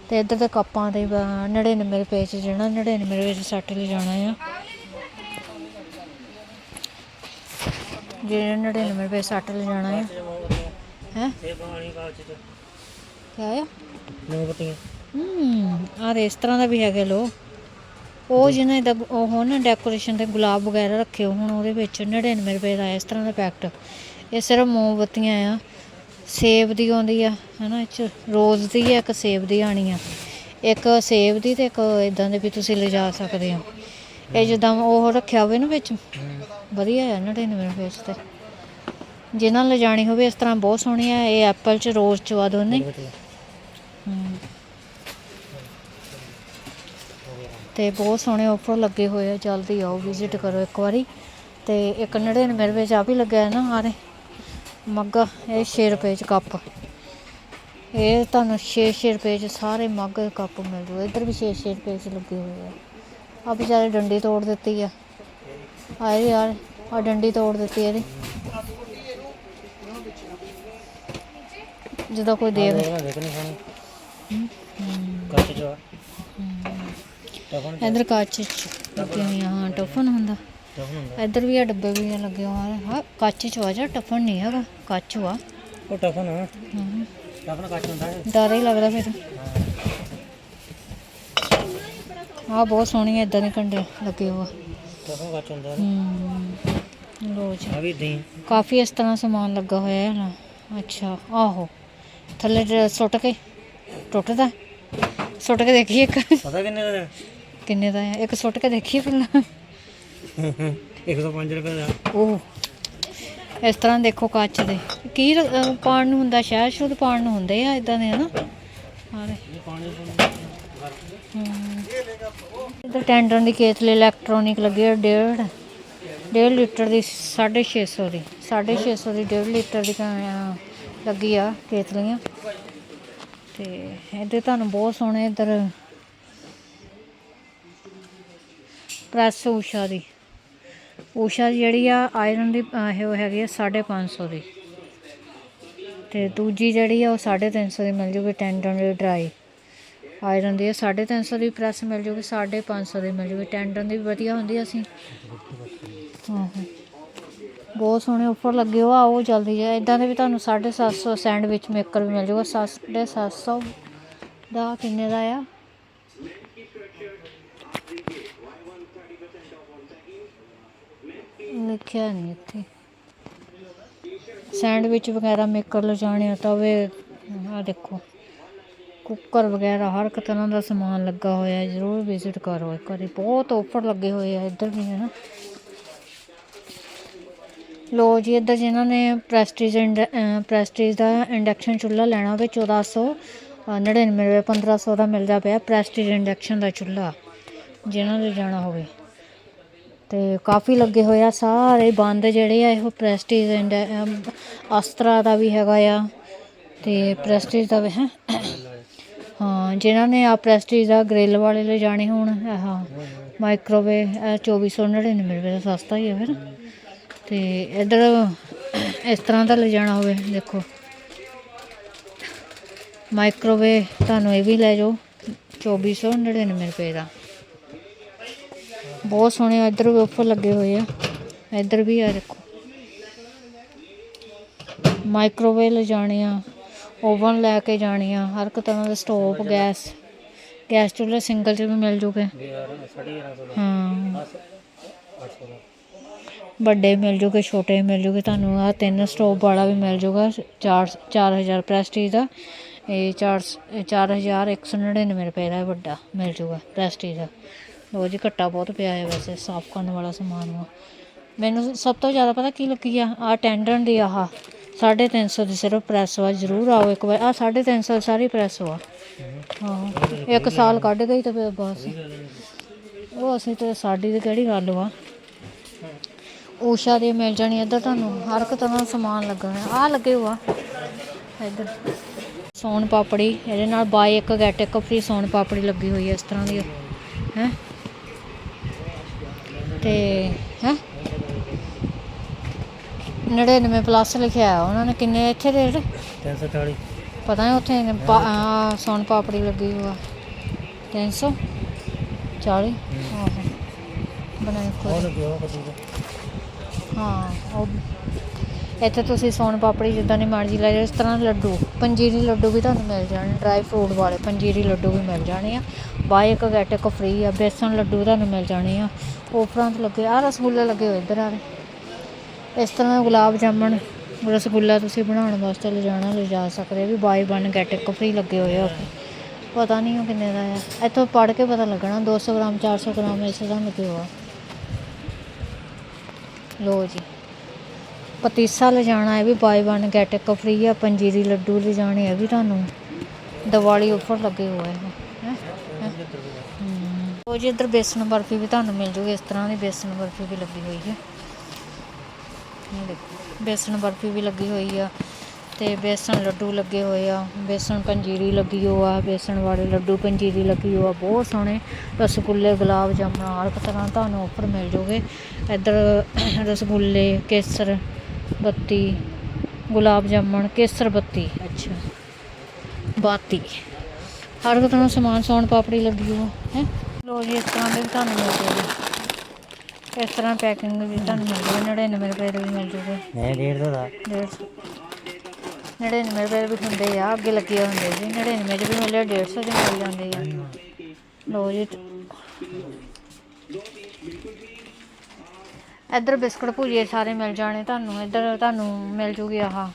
Speaker 1: ਤੇ ਇੱਧਰ ਦੇ ਕੱਪਾਂ ਦੇ ਬ- 99 ਰੁਪਏ ਚ ਜਿਹੜਾ 99 ਰੁਪਏ ਚ ਸੱਟ ਲੈ ਜਾਣਾ ਆ। ਜਿਹੜੇ 99 ਰੁਪਏ ਸੱਟ ਲੈ ਜਾਣਾ ਆ। ਹੈ? ਕਿਆ ਆ?
Speaker 2: ਮੋਮਬਤੀਆਂ।
Speaker 1: ਹੂੰ ਆਹ ਇਸ ਤਰ੍ਹਾਂ ਦਾ ਵੀ ਹੈਗਾ ਲੋ। ਉਹ ਜਿਹਨਾਂ ਦਾ ਉਹ ਨਾ ਡੈਕੋਰੇਸ਼ਨ ਤੇ ਗੁਲਾਬ ਵਗੈਰਾ ਰੱਖੇ ਹੁਣ ਉਹਦੇ ਵਿੱਚ 99 ਰੁਪਏ ਦਾ ਇਸ ਤਰ੍ਹਾਂ ਦਾ ਪੈਕਟ ਇਹ ਸਿਰਫ ਮੋਮਬੱਤੀਆਂ ਆ। ਸੇਬ ਦੀ ਆਉਂਦੀ ਆ, ਹਨਾ ਇਹ ਚ ਰੋਜ਼ ਦੀ ਆ, ਇੱਕ ਸੇਬ ਦੀ ਆਣੀ ਆ। ਇੱਕ ਸੇਬ ਦੀ ਤੇ ਇੱਕ ਇਦਾਂ ਦੇ ਵੀ ਤੁਸੀਂ ਲਿਜਾ ਸਕਦੇ ਹੋ ਇਹ ਜਿੱਦਾਂ ਉਹ ਰੱਖਿਆ ਹੋਵੇ ਨਾ ਵਿੱਚ, ਵਧੀਆ ਆ 99 ਰੁਪਏ ਚ ਤੇ। ਜਿਹਨਾਂ ਲਿਜਾਣੀ ਹੋਵੇ, ਇਸ ਤਰ੍ਹਾਂ ਬਹੁਤ ਸੋਹਣੀ ਆ, ਇਹ ਐਪਲ ਚ, ਰੋਜ਼ ਚ ਆ ਦੋਨੇ। ਤੇ ਬਹੁਤ ਸੋਹਣੇ ਆਫਰ ਲੱਗੇ ਹੋਏ ਆ, ਜਲਦੀ ਆਓ ਵਿਜ਼ਿਟ ਕਰੋ ਇੱਕ ਵਾਰੀ। ਤੇ ਇੱਕ 99 ਰੁਪਏ ਚ ਆ ਵੀ ਲੱਗਿਆ ਨਾ ਆਰੇ ਮੱਗ ਇਹ 6 ਰੁਪਏ ਚ ਕੱਪ ਇਹ ਤੁਹਾਨੂੰ 6-6 ਰੁਪਏ ਚ ਸਾਰੇ ਮੱਗ ਕੱਪ ਮਿਲ ਜੂ ਇੱਧਰ ਵੀ 6-6 ਰੁਪਏ ਚ ਲੱਗੇ ਹੋਏ ਆ ਆ ਵਿਚਾਰੇ ਡੰਡੀ ਤੋੜ ਦਿੱਤੀ ਆ ਆਏ ਯਾਰ ਆ ਡੰਡੀ ਤੋੜ ਦਿੱਤੀ ਇਹਦੀ ਜਦੋਂ ਕੋਈ ਦੇਖ
Speaker 2: ਦੇਖ ਦੇਖ ਨਹੀਂ ਖਾਣੀ ਕੱਚ ਚ ਆ ਟਫਨ
Speaker 1: ਇਧਰ ਵੀ ਆ ਡੱਬੇ ਵੀ ਲੱਗੇ ਹੋਏ ਆ। ਹਾਂ ਕੱਚ ਚ ਆ ਜਾ ਟਫਨ ਨਹੀਂ ਹੈਗਾ ਕੱਚ ਵਾ।
Speaker 2: ਉਹ ਟਫਨ ਆ।
Speaker 1: ਹਾਂ
Speaker 2: ਟਫਨ ਕੱਚ ਹੁੰਦਾ ਹੈ
Speaker 1: ਡਰ ਹੀ ਲੱਗਦਾ ਫਿਰ। ਆ ਬਹੁਤ ਸੋਹਣੀ ਇਦਾਂ ਦੇ ਕੰਡੇ ਲੱਗੇ ਹੋਆ
Speaker 2: ਟਫਨ ਕੱਚ ਹੁੰਦਾ ਹੈ
Speaker 1: ਲੋ ਜੀ।
Speaker 2: ਆ ਵੀ ਹੀ।
Speaker 1: ਕਾਫੀ ਇਸ ਤਰ੍ਹਾਂ ਸਮਾਨ ਲੱਗਾ ਹੋਇਆ ਹੈ ਨਾ। ਅੱਛਾ ਆਹੋ। ਥੱਲੇ ਸੁੱਟ ਕੇ ਟੁੱਟਦਾ। ਸੁੱਟ ਕੇ ਦੇਖੀਏ ਇੱਕ।
Speaker 2: ਪਤਾ ਕਿੰਨੇ ਦਾ?
Speaker 1: ਕਿੰਨੇ ਦਾ ਹੈ? ਇੱਕ ਸੁੱਟ ਕੇ ਦੇਖੀਏ ਪਹਿਲਾਂ।
Speaker 2: 105 ਰੁਪਏ ਦਾ।
Speaker 1: ਉਹ ਇਸ ਤਰ੍ਹਾਂ ਦੇਖੋ ਕੱਚ ਦੇ। ਕੀ ਰ- ਅਹ ਪਾਉਣ ਨੂੰ ਹੁੰਦਾ? ਸ਼ਾਇਦ ਸ਼ੁੱਧ ਪਾਉਣ ਨੂੰ ਹੁੰਦੇ ਆ ਇਦਾਂ ਦੇ ਹਨਾ? ਆਰੇ ਇਧਰ ਟੈਂਡਰ ਦੀ ਕੇਤਲੀ ਇਲੈਕਟ੍ਰੋਨਿਕ ਲੱਗੀ ਹੈ ਡੇਢ ਡੇਢ ਲੀਟਰ ਦੀ 650 ਦੀ। 650 ਦੀ ਡੇਢ ਲੀਟਰ ਦੀ ਕ- ਅਹ ਲੱਗੀ ਆ ਕੇਤਲੀਆਂ ਤੇ ਇਹਦੇ ਤੁਹਾਨੂੰ ਬਹੁਤ ਸੋਹਣੇ ਇਧਰ ਪ੍ਰੈਸ ਊਸ਼ਾ ਦੀ। ਊਸ਼ਾ ਦੀ ਜਿਹੜੀ ਆ ਆਇਰਨ ਦੀ ਇਹ ਉਹ ਹੈਗੀ ਆ 550 ਦੀ। ਤੇ ਦੂਜੀ ਜਿਹੜੀ ਆ, ਉਹ 350 ਦੀ ਮਿਲ ਜੂਗੀ ਟੈਂਡਨ ਦੀ ਡਰਾਈ ਆਇਰਨ ਦੀ 350 ਦੀ ਪ੍ਰੈਸ ਮਿਲ ਜੂਗੀ 550 ਦੀ ਮਿਲ ਜੂਗੀ। ਟੈਂਡਨ ਦੀ ਵਧੀਆ ਹੁੰਦੀ ਅਸੀਂ। ਹਾਂ ਹਾਂ। ਬਹੁਤ ਸੋਹਣੇ ਆਫਰ ਲੱਗੇ ਹੋ, ਆਓ ਜਲਦੀ ਜਾ। ਇਦਾਂ ਦੇ ਵੀ ਤੁਹਾਨੂੰ 750 ਸੈਂਡਵਿਚ ਮੇਕਰ ਵੀ ਮਿਲ ਜੂਗਾ। 750 ਦਾ ਕਿੰਨੇ ਦਾ ਆ? ਲਿਖਿਆ ਨਹੀਂ ਇੱਥੇ। ਸੈਂਡਵਿਚ ਵਗੈਰਾ ਮੇਕਰ ਲਿਜਾਣੇ ਆ ਤਵੇ ਆ ਦੇਖੋ। ਕੁੱਕਰ ਵਗੈਰਾ, ਹਰ ਇੱਕ ਤਰ੍ਹਾਂ ਦਾ ਸਮਾਨ ਲੱਗਾ ਹੋਇਆ ਹੈ ਜ਼ਰੂਰ ਵਿਜ਼ਿਟ ਕਰੋ ਇੱਕ ਵਾਰੀ। ਬਹੁਤ ਆਫਰ ਲੱਗੇ ਹੋਏ ਆ ਇੱਧਰ ਵੀ ਹੈ ਨਾ ਲੋ ਜੀ, ਇੱਧਰ ਜਿਨ੍ਹਾਂ ਨੇ ਪ੍ਰੈਸਟੀਜ ਪ੍ਰੈਸਟੀਜ ਦਾ ਇੰਡਕਸ਼ਨ ਚੁੱਲ੍ਹਾ ਲੈਣਾ ਹੋਵੇ 1499 ਰੁਪਏ 1500 ਦਾ ਮਿਲਦਾ ਪਿਆ ਪ੍ਰੈਸਟੀਜ ਇੰਡਕਸ਼ਨ ਦਾ ਚੁੱਲ੍ਹਾ, ਜਿਨ੍ਹਾਂ ਨੇ ਜਾਣਾ ਹੋਵੇ। ਅਤੇ ਕਾਫੀ ਲੱਗੇ ਹੋਏ ਆ, ਸਾਰੇ ਬੰਦ ਜਿਹੜੇ ਆ, ਇਹੋ ਪ੍ਰੈਸਟੀਜ ਐਂਡ ਅਸਤਰਾ ਦਾ ਵੀ ਹੈਗਾ ਆ। ਅਤੇ ਪ੍ਰੈਸਟੀਜ ਦਾ ਵੀ, ਹੈ? ਹਾਂ, ਜਿਨ੍ਹਾਂ ਨੇ ਆ ਪ੍ਰੈਸਟੀਜ ਦਾ ਗ੍ਰਿਲ ਵਾਲੇ ਲੈ ਜਾਣੇ ਹੋਣ ਆਹ ਮਾਈਕ੍ਰੋਵੇਵ 2499 ਰੁਪਏ ਦਾ ਸਸਤਾ ਹੀ ਹੈ ਫਿਰ। ਤੇ ਇਧਰ, ਇਸ ਤਰ੍ਹਾਂ ਦਾ ਲੈ ਜਾਣਾ ਹੋਵੇ, ਦੇਖੋ। ਮਾਈਕ੍ਰੋਵੇਵ ਤੁਹਾਨੂੰ ਇਹ ਵੀ ਲੈ ਜਾਓ 2499 ਰੁਪਏ ਦਾ। ਬਹੁਤ ਸੋਹਣੇ ਇੱਧਰ ਵੀ ਉੱਪਰ ਲੱਗੇ ਹੋਏ ਆ। ਇੱਧਰ ਵੀ ਆ ਦੇਖੋ। ਮਾਈਕ੍ਰੋਵੇਵ ਲੈ ਜਾਣੇ ਆ ਓਵਨ ਲੈ ਕੇ ਜਾਣੀ ਆ, ਹਰ ਇੱਕ ਤਰ੍ਹਾਂ ਦਾ ਸਟੋਵ ਗੈਸ। ਗੈਸ ਚੁੱਲ੍ਹੇ ਸਿੰਗਲ ਚ ਵੀ ਮਿਲ ਜੂਗੇ। ਹਾਂ। ਵੱਡੇ ਮਿਲ ਜੂਗੇ, ਛੋਟੇ ਮਿਲ ਜੂਗੇ। ਤੁਹਾਨੂੰ ਆ ਤਿੰਨ ਸਟੋਵ ਵਾਲਾ ਵੀ ਮਿਲ ਜੂਗਾ 4 4000 ਪ੍ਰੈਸਟੀਜ ਦਾ। ਇਹ 4 4199 ਰੁਪਏ ਦਾ ਵੱਡਾ ਮਿਲ ਜੂਗਾ ਪ੍ਰੈਸਟੀਜ ਦਾ। ਲੋ ਜੀ, ਘੱਟਾ ਬਹੁਤ ਪਿਆ ਹੈ ਵੈਸੇ, ਸਾਫ਼ ਕਰਨ ਵਾਲਾ ਸਮਾਨ ਵਾ। ਮੈਨੂੰ ਸਭ ਤੋਂ ਜ਼ਿਆਦਾ ਪਤਾ ਕੀ ਲੱਗੀ ਆ ਆ ਟੈਂਡਨ ਦੀ ਆਹ 350 ਦੀ ਸਿਰਫ ਪ੍ਰੈਸ ਵਾ, ਜ਼ਰੂਰ ਆਓ ਇੱਕ ਵਾਰ। ਆ 350 ਸਾਰੀ ਪ੍ਰੈਸ ਵਾ। ਹਾਂ, ਇੱਕ ਸਾਲ ਕੱਢ ਗਈ ਤਾਂ ਫਿਰ ਬਸ। ਉਹ ਅਸੀਂ ਤੇ ਸਾਡੀ ਤੇ ਕਿਹੜੀ ਗੱਲ ਵਾ? ਊਸ਼ਾ ਦੇ ਮਿਲ ਜਾਣੀ ਇੱਧਰ ਤੁਹਾਨੂੰ, ਹਰ ਇੱਕ ਤਰ੍ਹਾਂ ਦਾ ਸਮਾਨ ਲੱਗਾ ਹੋਇਆ। ਆ ਲੱਗੇ ਹੋਆ, ਇੱਧਰ। ਸੋਨ ਪਾਪੜੀ, ਇਹਦੇ ਨਾਲ ਬਾਏ ਇੱਕ ਗੈਟ ਇੱਕ ਫ੍ਰੀ ਸੋਨ ਪਾਪੜੀ ਲੱਗੀ ਹੋਈ ਹੈ ਇਸ ਤਰ੍ਹਾਂ ਦੀ। ਹੈ? ਤੇ ਹੈ? 99 ਪਲੱਸ ਲਿਖਿਆ ਉਹਨਾਂ ਨੇ ਕਿੰਨੇ ਇੱਥੇ ਰੇਟ?
Speaker 2: 340
Speaker 1: ਪਤਾ ਨਹੀਂ ਉੱਥੇ ਨੇ ਸੋਨ ਪਾਪੜੀ ਲੱਗੀ ਹੋਆ। 300 40 ਆਹੋ। ਬਣਾਈ ਕੋਈ ਹਾਂ ਉਹ ਇੱਥੇ ਤੁਸੀਂ ਸੋਨ ਪਾਪੜੀ ਜਿੱਦਾਂ ਦੀ ਮਰਜ਼ੀ ਲੈ ਜਾਓ ਇਸ ਤਰ੍ਹਾਂ ਲੱਡੂ। ਪੰਜੀਰੀ ਲੱਡੂ ਵੀ ਤੁਹਾਨੂੰ ਮਿਲ ਜਾਣੇ ਡਰਾਈ ਫਰੂਟ ਵਾਲੇ ਪੰਜੀਰੀ ਲੱਡੂ ਵੀ ਮਿਲ ਜਾਣੇ ਆ। ਬਾਏ ਇੱਕ ਗੈਟ ਇੱਕ ਫ੍ਰੀ ਆ। ਬੇਸਨ, ਲੱਡੂ ਤੁਹਾਨੂੰ ਮਿਲ ਜਾਣੇ ਆ। ਉਪਰਾਂ ਤੇ ਲੱਗੇ ਆ ਰਸਗੁੱਲੇ ਲੱਗੇ ਹੋਏ ਇੱਧਰ ਆ ਇਸ ਤਰ੍ਹਾਂ ਗੁਲਾਬ ਜਾਮਣ, ਰਸਗੁੱਲਾ ਤੁਸੀਂ ਬਣਾਉਣ ਵਾਸਤੇ ਲਿਜਾਣਾ, ਲਿਜਾ ਸਕਦੇ ਵੀ ਬਾਏ ਵਨ ਗੈਟ ਇੱਕ ਫ੍ਰੀ ਲੱਗੇ ਹੋਏ ਆ ਪਤਾ ਨਹੀਂ ਉਹ ਕਿੰਨੇ ਦਾ ਆ। ਇੱਥੋਂ ਪੜ ਕੇ ਪਤਾ ਲੱਗਣਾ 200 ਗ੍ਰਾਮ 400 ਗ੍ਰਾਮ ਇਸ ਤਰ੍ਹਾਂ ਲੱਗੇ ਹੋਆ ਲੋ ਜੀ। ਪਤੀਸਾ ਲਿਜਾਣਾ, ਇਹ ਵੀ ਬਾਏ ਵਨ ਗੈਟ ਇੱਕ ਫ੍ਰੀ ਆ। ਪੰਜੀਰੀ ਲੱਡੂ ਲਿਜਾਣੇ, ਇਹ ਵੀ ਤੁਹਾਨੂੰ ਦੀਵਾਲੀ ਆਫਰ ਲੱਗੇ ਹੋਏ ਹੈ ਹੈ ਉਹ ਜੀ ਇੱਧਰ ਬੇਸਨ ਬਰਫੀ ਵੀ ਤੁਹਾਨੂੰ ਮਿਲ ਜੂਗੀ ਇਸ ਤਰ੍ਹਾਂ ਦੀ ਬੇਸਨ ਬਰਫੀ ਵੀ ਲੱਗੀ ਹੋਈ ਹੈ। ਇਹ ਦੇਖੋ ਬੇਸਨ ਬਰਫੀ ਵੀ ਲੱਗੀ ਹੋਈ ਆ ਤੇ ਬੇਸਨ ਲੱਡੂ ਲੱਗੇ ਹੋਏ ਆ ਬੇਸਨ ਪੰਜੀਰੀ ਲੱਗੀ ਹੋ ਆ ਬੇਸਨ ਵਾਲੇ ਲੱਡੂ ਪੰਜੀਰੀ ਲੱਗੀ ਹੋ ਆ ਬਹੁਤ ਸੋਹਣੇ ਰਸਗੁੱਲੇ ਗੁਲਾਬ ਜਾਮਣ ਹਰ ਇੱਕ ਤਰ੍ਹਾਂ ਤੁਹਾਨੂੰ ਆਫਰ ਮਿਲ ਜੂਗੇ। ਇੱਧਰ ਰਸਗੁੱਲੇ ਕੇਸਰ ਬੱਤੀ ਗੁਲਾਬ ਜਾਮਣ ਕੇਸਰ ਬੱਤੀ। ਅੱਛਾ। ਬਾਤੀ। ਹਰ ਇੱਕ ਤਰ੍ਹਾਂ ਦਾ ਸਮਾਨ ਸੋਨ ਪਾਪੜੀ ਲੱਗੀ ਹੋ ਹੈ? ਲੋ ਜੀ ਇਸ ਤਰ੍ਹਾਂ ਦੇ ਵੀ ਤੁਹਾਨੂੰ ਮਿਲ ਜੂਗੇ ਇਸ ਤਰ੍ਹਾਂ ਪੈਕਿੰਗ ਵੀ ਤੁਹਾਨੂੰ ਮਿਲ ਜੂਗੇ 99 ਰੁਪਏ ਦੇ ਵੀ ਮਿਲ ਜੂਗੇ
Speaker 2: ਮੈਂ 150 ਦਾ।
Speaker 1: 150 99 ਰੁਪਏ ਵੀ ਹੁੰਦੇ ਆ ਅੱਗੇ ਲੱਗੇ ਹੁੰਦੇ ਸੀ। 99 ਚ ਵੀ ਮਿਲਿਆ 150 ਚ ਮਿਲ ਜਾਂਦੇ ਆ। ਲੋ ਜੀ। ਇੱਧਰ ਬਿਸਕੁਟ ਭੁਜੀਏ ਸਾਰੇ ਮਿਲ ਜਾਣੇ ਤੁਹਾਨੂੰ। ਇੱਧਰ ਤੁਹਾਨੂੰ ਮਿਲ ਜੂਗੀ ਆਹ।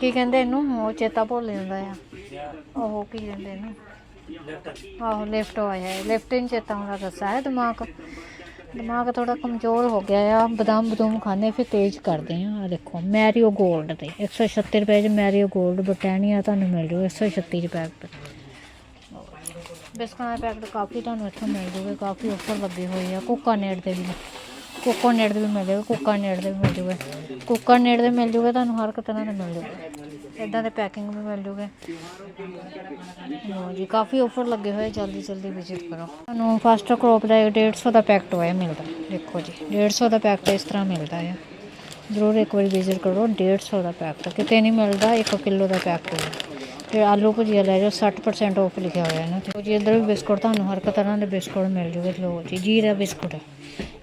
Speaker 1: ਕੀ ਕਹਿੰਦੇ ਇਹਨੂੰ? ਉਹ ਚੇਤਾ ਭੁੱਲ ਜਾਂਦਾ ਆ। ਉਹ ਕੀ ਕਹਿੰਦੇ ਇਹਨੂੰ? ਆਹੋ ਲਿਫਟ ਹੋਇਆ ਹੈ। ਲਿਫਟ ਨਹੀਂ ਚੇਤਾ ਹੁੰਦਾ ਦੱਸਿਆ ਹੈ ਦਿਮਾਗ। ਦਿਮਾਗ ਥੋੜਾ ਕਮਜ਼ੋਰ ਹੋ ਗਿਆ ਆ। ਬਦਾਮ ਬਦੂਮ ਖਾਣੇ ਫਿਰ ਤੇਜ਼ ਕਰਦੇ ਆ ਆ ਦੇਖੋ ਮੈਰੀਓ 골ਡ ਤੇ 136 ਰੁਪਏ ਚ ਮੈਰੀਓ 골ਡ ਬਟੈਨੀਆ ਤੁਹਾਨੂੰ ਮਿਲ ਜੂ 136 ਚ ਪੈਕਟ ਬਿਸਕੁਟਾਂ ਦੇ ਪੈਕਟ ਕਾਫੀ ਤੁਹਾਨੂੰ ਇੱਥੋਂ ਮਿਲ ਜੂਗੇ, ਕਾਫੀ ਆਫਰ ਲੱਗੇ ਹੋਏ ਆ। ਕੋਕਾਨੇਟ ਦੇ ਵੀ। ਕੋਕੋਨੇਟ ਦੇ ਵੀ ਮਿਲ ਜਾਊਗੇ ਕੋਕਾਨੇਟ ਦੇ ਵੀ ਮਿਲ ਜੂਗੇ। ਕੋਕਾਨੇਟ ਦੇ ਮਿਲ ਜੂਗੇ, ਤੁਹਾਨੂੰ ਹਰ ਇੱਕ ਤਰ੍ਹਾਂ ਦੇ ਮਿਲ ਜੂਗੇ। ਇਦਾਂ ਦੇ ਪੈਕਿੰਗ ਵੀ ਮਿਲ ਜੂਗੇ। ਲਓ ਜੀ ਕਾਫੀ ਆਫਰ ਲੱਗੇ ਹੋਏ ਜਲਦੀ ਜਲਦੀ ਵਿਜ਼ਿਟ ਕਰੋ। ਤੁਹਾਨੂੰ ਫਸਟ ਕ੍ਰੋਪ ਦਾ 150 ਦਾ ਪੈਕਟ ਹੋਇਆ ਮਿਲਦਾ। ਦੇਖੋ ਜੀ 150 ਦਾ ਪੈਕਟ ਇਸ ਤਰ੍ਹਾਂ ਮਿਲਦਾ ਹੈ ਜ਼ਰੂਰ ਇੱਕ ਵਾਰੀ ਵਿਜ਼ਿਟ ਕਰੋ 150 ਦਾ ਪੈਕਟ ਕਿਤੇ ਨਹੀਂ ਮਿਲਦਾ 1 ਕਿਲੋ ਦਾ ਪੈਕਟ ਹੋਇਆ ਤੇ ਆਲੂ ਭੁਜੀਆ ਲੈ ਜਾਓ 60% ਆਫ ਲਿਖਿਆ ਹੋਇਆ ਇਹਨਾਂ ਤੇ। ਜੀ, ਇੱਧਰ ਵੀ ਬਿਸਕੁਟ ਤੁਹਾਨੂੰ ਹਰ ਇੱਕ ਤਰ੍ਹਾਂ ਦੇ ਬਿਸਕੁਟ ਮਿਲ ਜੂਗੇ। ਲਓ ਜੀ, ਜੀਰਾ ਬਿਸਕੁਟ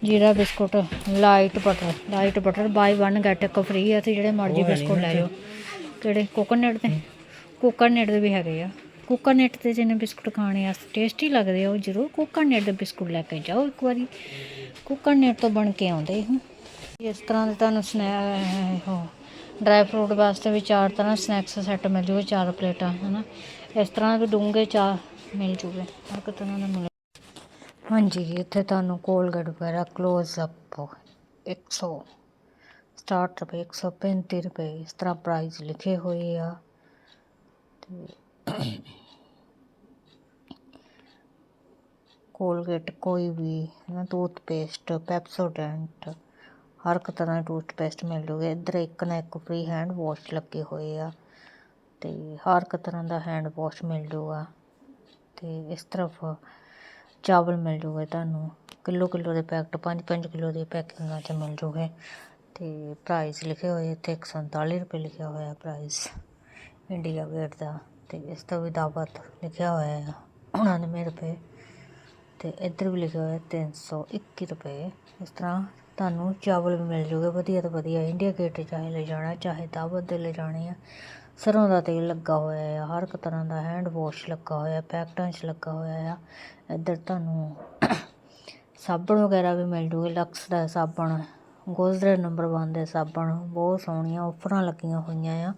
Speaker 1: ਜੀਰਾ biscuit light butter light butter buy 1 get ਇੱਕ ਫ੍ਰੀ ਹੈ ਤੇ ਜਿਹੜੇ ਮਰਜ਼ੀ ਬਿਸਕੁਟ ਲੈ ਜਾਓ। ਕਿਹੜੇ? ਕੋਕੋਨਟ ਦੇ। ਕੋਕਾਨਟ ਦੇ ਵੀ ਹੈਗੇ ਆ। ਕੋਕਾਨਟ ਦੇ ਜਿਹਨੇ ਬਿਸਕੁਟ ਖਾਣੇ ਆ ਟੇਸਟੀ ਲੱਗਦੇ ਆ, ਉਹ ਜ਼ਰੂਰ ਕੋਕਾਨਟ ਦੇ ਬਿਸਕੁਟ ਲੈ ਕੇ ਜਾਓ ਇੱਕ ਵਾਰੀ। ਕੋਕਾਨਟ ਤੋਂ ਬਣ ਕੇ ਆਉਂਦੇ ਹਨ ਇਸ ਤਰ੍ਹਾਂ ਦੇ ਤੁਹਾਨੂੰ ਸਨੈਕ ਉਹ ਡਰਾਈ ਫਰੂਟ ਵਾਸਤੇ ਵੀ ਚਾਰ ਤਰ੍ਹਾਂ ਸਨੈਕਸ ਸੈੱਟ ਮਿਲ ਜੂਗੇ, ਚਾਰ ਪਲੇਟਾਂ, ਹਨਾ। ਇਸ ਤਰ੍ਹਾਂ ਦੇ ਡੂੰਘੇ ਚਾਰ ਮਿਲ ਜੂਗੇ। ਹਰ ਇੱਕ ਤਰ੍ਹਾਂ ਦਾ ਮਿਲ ਹਾਂਜੀ ਇੱਥੇ ਤੁਹਾਨੂੰ ਕੋਲਗੇਟ ਵਗੈਰਾ ਕਲੋਜ਼ ਅਪ 100 ਸਟਾਰਟ ਰੁਪਏ 135 ਰੁਪਏ ਇਸ ਤਰ੍ਹਾਂ ਪ੍ਰਾਈਜ਼ ਲਿਖੇ ਹੋਏ ਆ। ਤੇ ਕੋਲਗੇਟ ਕੋਈ ਵੀ ਨਾ ਟੂਥਪੇਸਟ ਪੈਪਸੋਡੈਂਟ ਹਰ ਇੱਕ ਤਰ੍ਹਾਂ ਦੀ ਟੂਥਪੇਸਟ ਮਿਲ ਜੂਗੇ। ਇੱਧਰ ਇੱਕ ਨਾ ਇੱਕ ਫ੍ਰੀ ਹੈਂਡ ਵਾਸ਼ ਲੱਗੇ ਹੋਏ ਆ ਤੇ ਹਰ ਇੱਕ ਤਰ੍ਹਾਂ ਦਾ ਹੈਂਡ ਵਾਸ਼ ਮਿਲ ਜੂਗਾ। ਤੇ ਇਸ ਤਰਫ ਚਾਵਲ ਮਿਲ ਜੂਗੇ ਤੁਹਾਨੂੰ। ਕਿਲੋ ਕਿਲੋ ਦੇ ਪੈਕਟ 5-5 ਕਿਲੋ ਦੇ ਪੈਕਿੰਗਾਂ 'ਚ ਮਿਲ ਜੂਗੇ। ਤੇ ਪ੍ਰਾਈਸ ਲਿਖੇ ਹੋਏ ਇੱਥੇ 147 ਰੁਪਏ ਲਿਖਿਆ ਹੋਇਆ ਪ੍ਰਾਈਸ ਇੰਡੀਆ ਗੇਟ ਦਾ, ਤੇ ਇਸ ਤੋਂ ਵੀ ਦਾਵਤ ਲਿਖਿਆ ਹੋਇਆ ਹੈ 99 ਰੁਪਏ, ਤੇ ਇੱਧਰ ਵੀ ਲਿਖਿਆ ਹੋਇਆ 321 ਰੁਪਏ। ਇਸ ਤਰ੍ਹਾਂ ਤੁਹਾਨੂੰ ਚਾਵਲ ਵੀ ਮਿਲ ਜੂਗੇ, ਵਧੀਆ ਤੋਂ ਵਧੀਆ। ਇੰਡੀਆ ਗੇਟ ਚਾਹੇ ਲੈ ਜਾਣਾ, ਚਾਹੇ ਦਾਵਤ ਦੇ ਲੈ ਜਾਣੇ ਆ। ਸਰੋਂ ਦਾ ਤੇਲ ਲੱਗਾ ਹੋਇਆ ਆ, ਹਰ ਇੱਕ ਤਰ੍ਹਾਂ ਦਾ ਹੈਂਡ ਵਾਸ਼ ਲੱਗਾ ਹੋਇਆ, ਪੈਕਟਾਂ 'ਚ ਲੱਗਾ ਹੋਇਆ ਆ। ਇੱਧਰ ਤੁਹਾਨੂੰ ਸਾਬਣ ਵਗੈਰਾ ਵੀ ਮਿਲ ਜੂਗੇ, ਲਕਸ ਦਾ ਸਾਬਣ। ਗੋਦਰੇਜ ਨੰਬਰ ਵਨ ਦੇ ਸਾਬਣ। ਬਹੁਤ ਸੋਹਣੀਆਂ ਔਫਰਾਂ ਲੱਗੀਆਂ ਹੋਈਆਂ ਆ।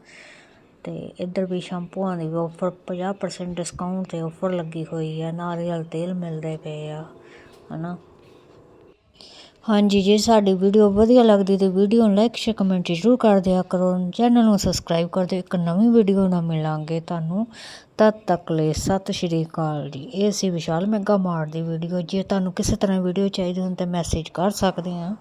Speaker 1: ਤੇ ਇੱਧਰ ਵੀ ਸ਼ੈਂਪੂਆਂ ਦੀ ਵੀ ਔਫਰ 50% ਡਿਸਕਾਊਂਟ ਤੇ ਔਫਰ ਲੱਗੀ ਹੋਈ ਆ। ਨਾਰੀਅਲ ਤੇਲ ਮਿਲਦੇ ਪਏ ਆ, ਹਨਾ? ਹਾਂਜੀ, ਜੇ ਸਾਡੀ ਵੀਡੀਓ ਵਧੀਆ ਲੱਗਦੀ ਤੇ ਵੀਡੀਓ ਨੂੰ ਲਾਈਕ ਸ਼ੇਅਰ ਕਮੈਂਟ ਜ਼ਰੂਰ ਕਰ ਦਿਆ ਕਰੋ। ਚੈਨਲ ਨੂੰ ਸਬਸਕ੍ਰਾਈਬ ਕਰ ਦਿਓ। ਇੱਕ ਨਵੀਂ ਵੀਡੀਓ ਨਾਲ ਮਿਲਾਂਗੇ ਤੁਹਾਨੂੰ। ਤਦ ਤੱਕ ਲਈ ਸਤਿ ਸ਼੍ਰੀ ਅਕਾਲ ਜੀ। ਇਹ ਸੀ ਵਿਸ਼ਾਲ ਮੈਗਾ ਮਾਰ ਦੀ ਵੀਡੀਓ। ਜੇ ਤੁਹਾਨੂੰ ਕਿਸੇ ਤਰ੍ਹਾਂ ਵੀਡੀਓ ਚਾਹੀਦੀ ਹੋਣ ਤਾਂ ਮੈਸੇਜ ਕਰ ਸਕਦੇ ਆ।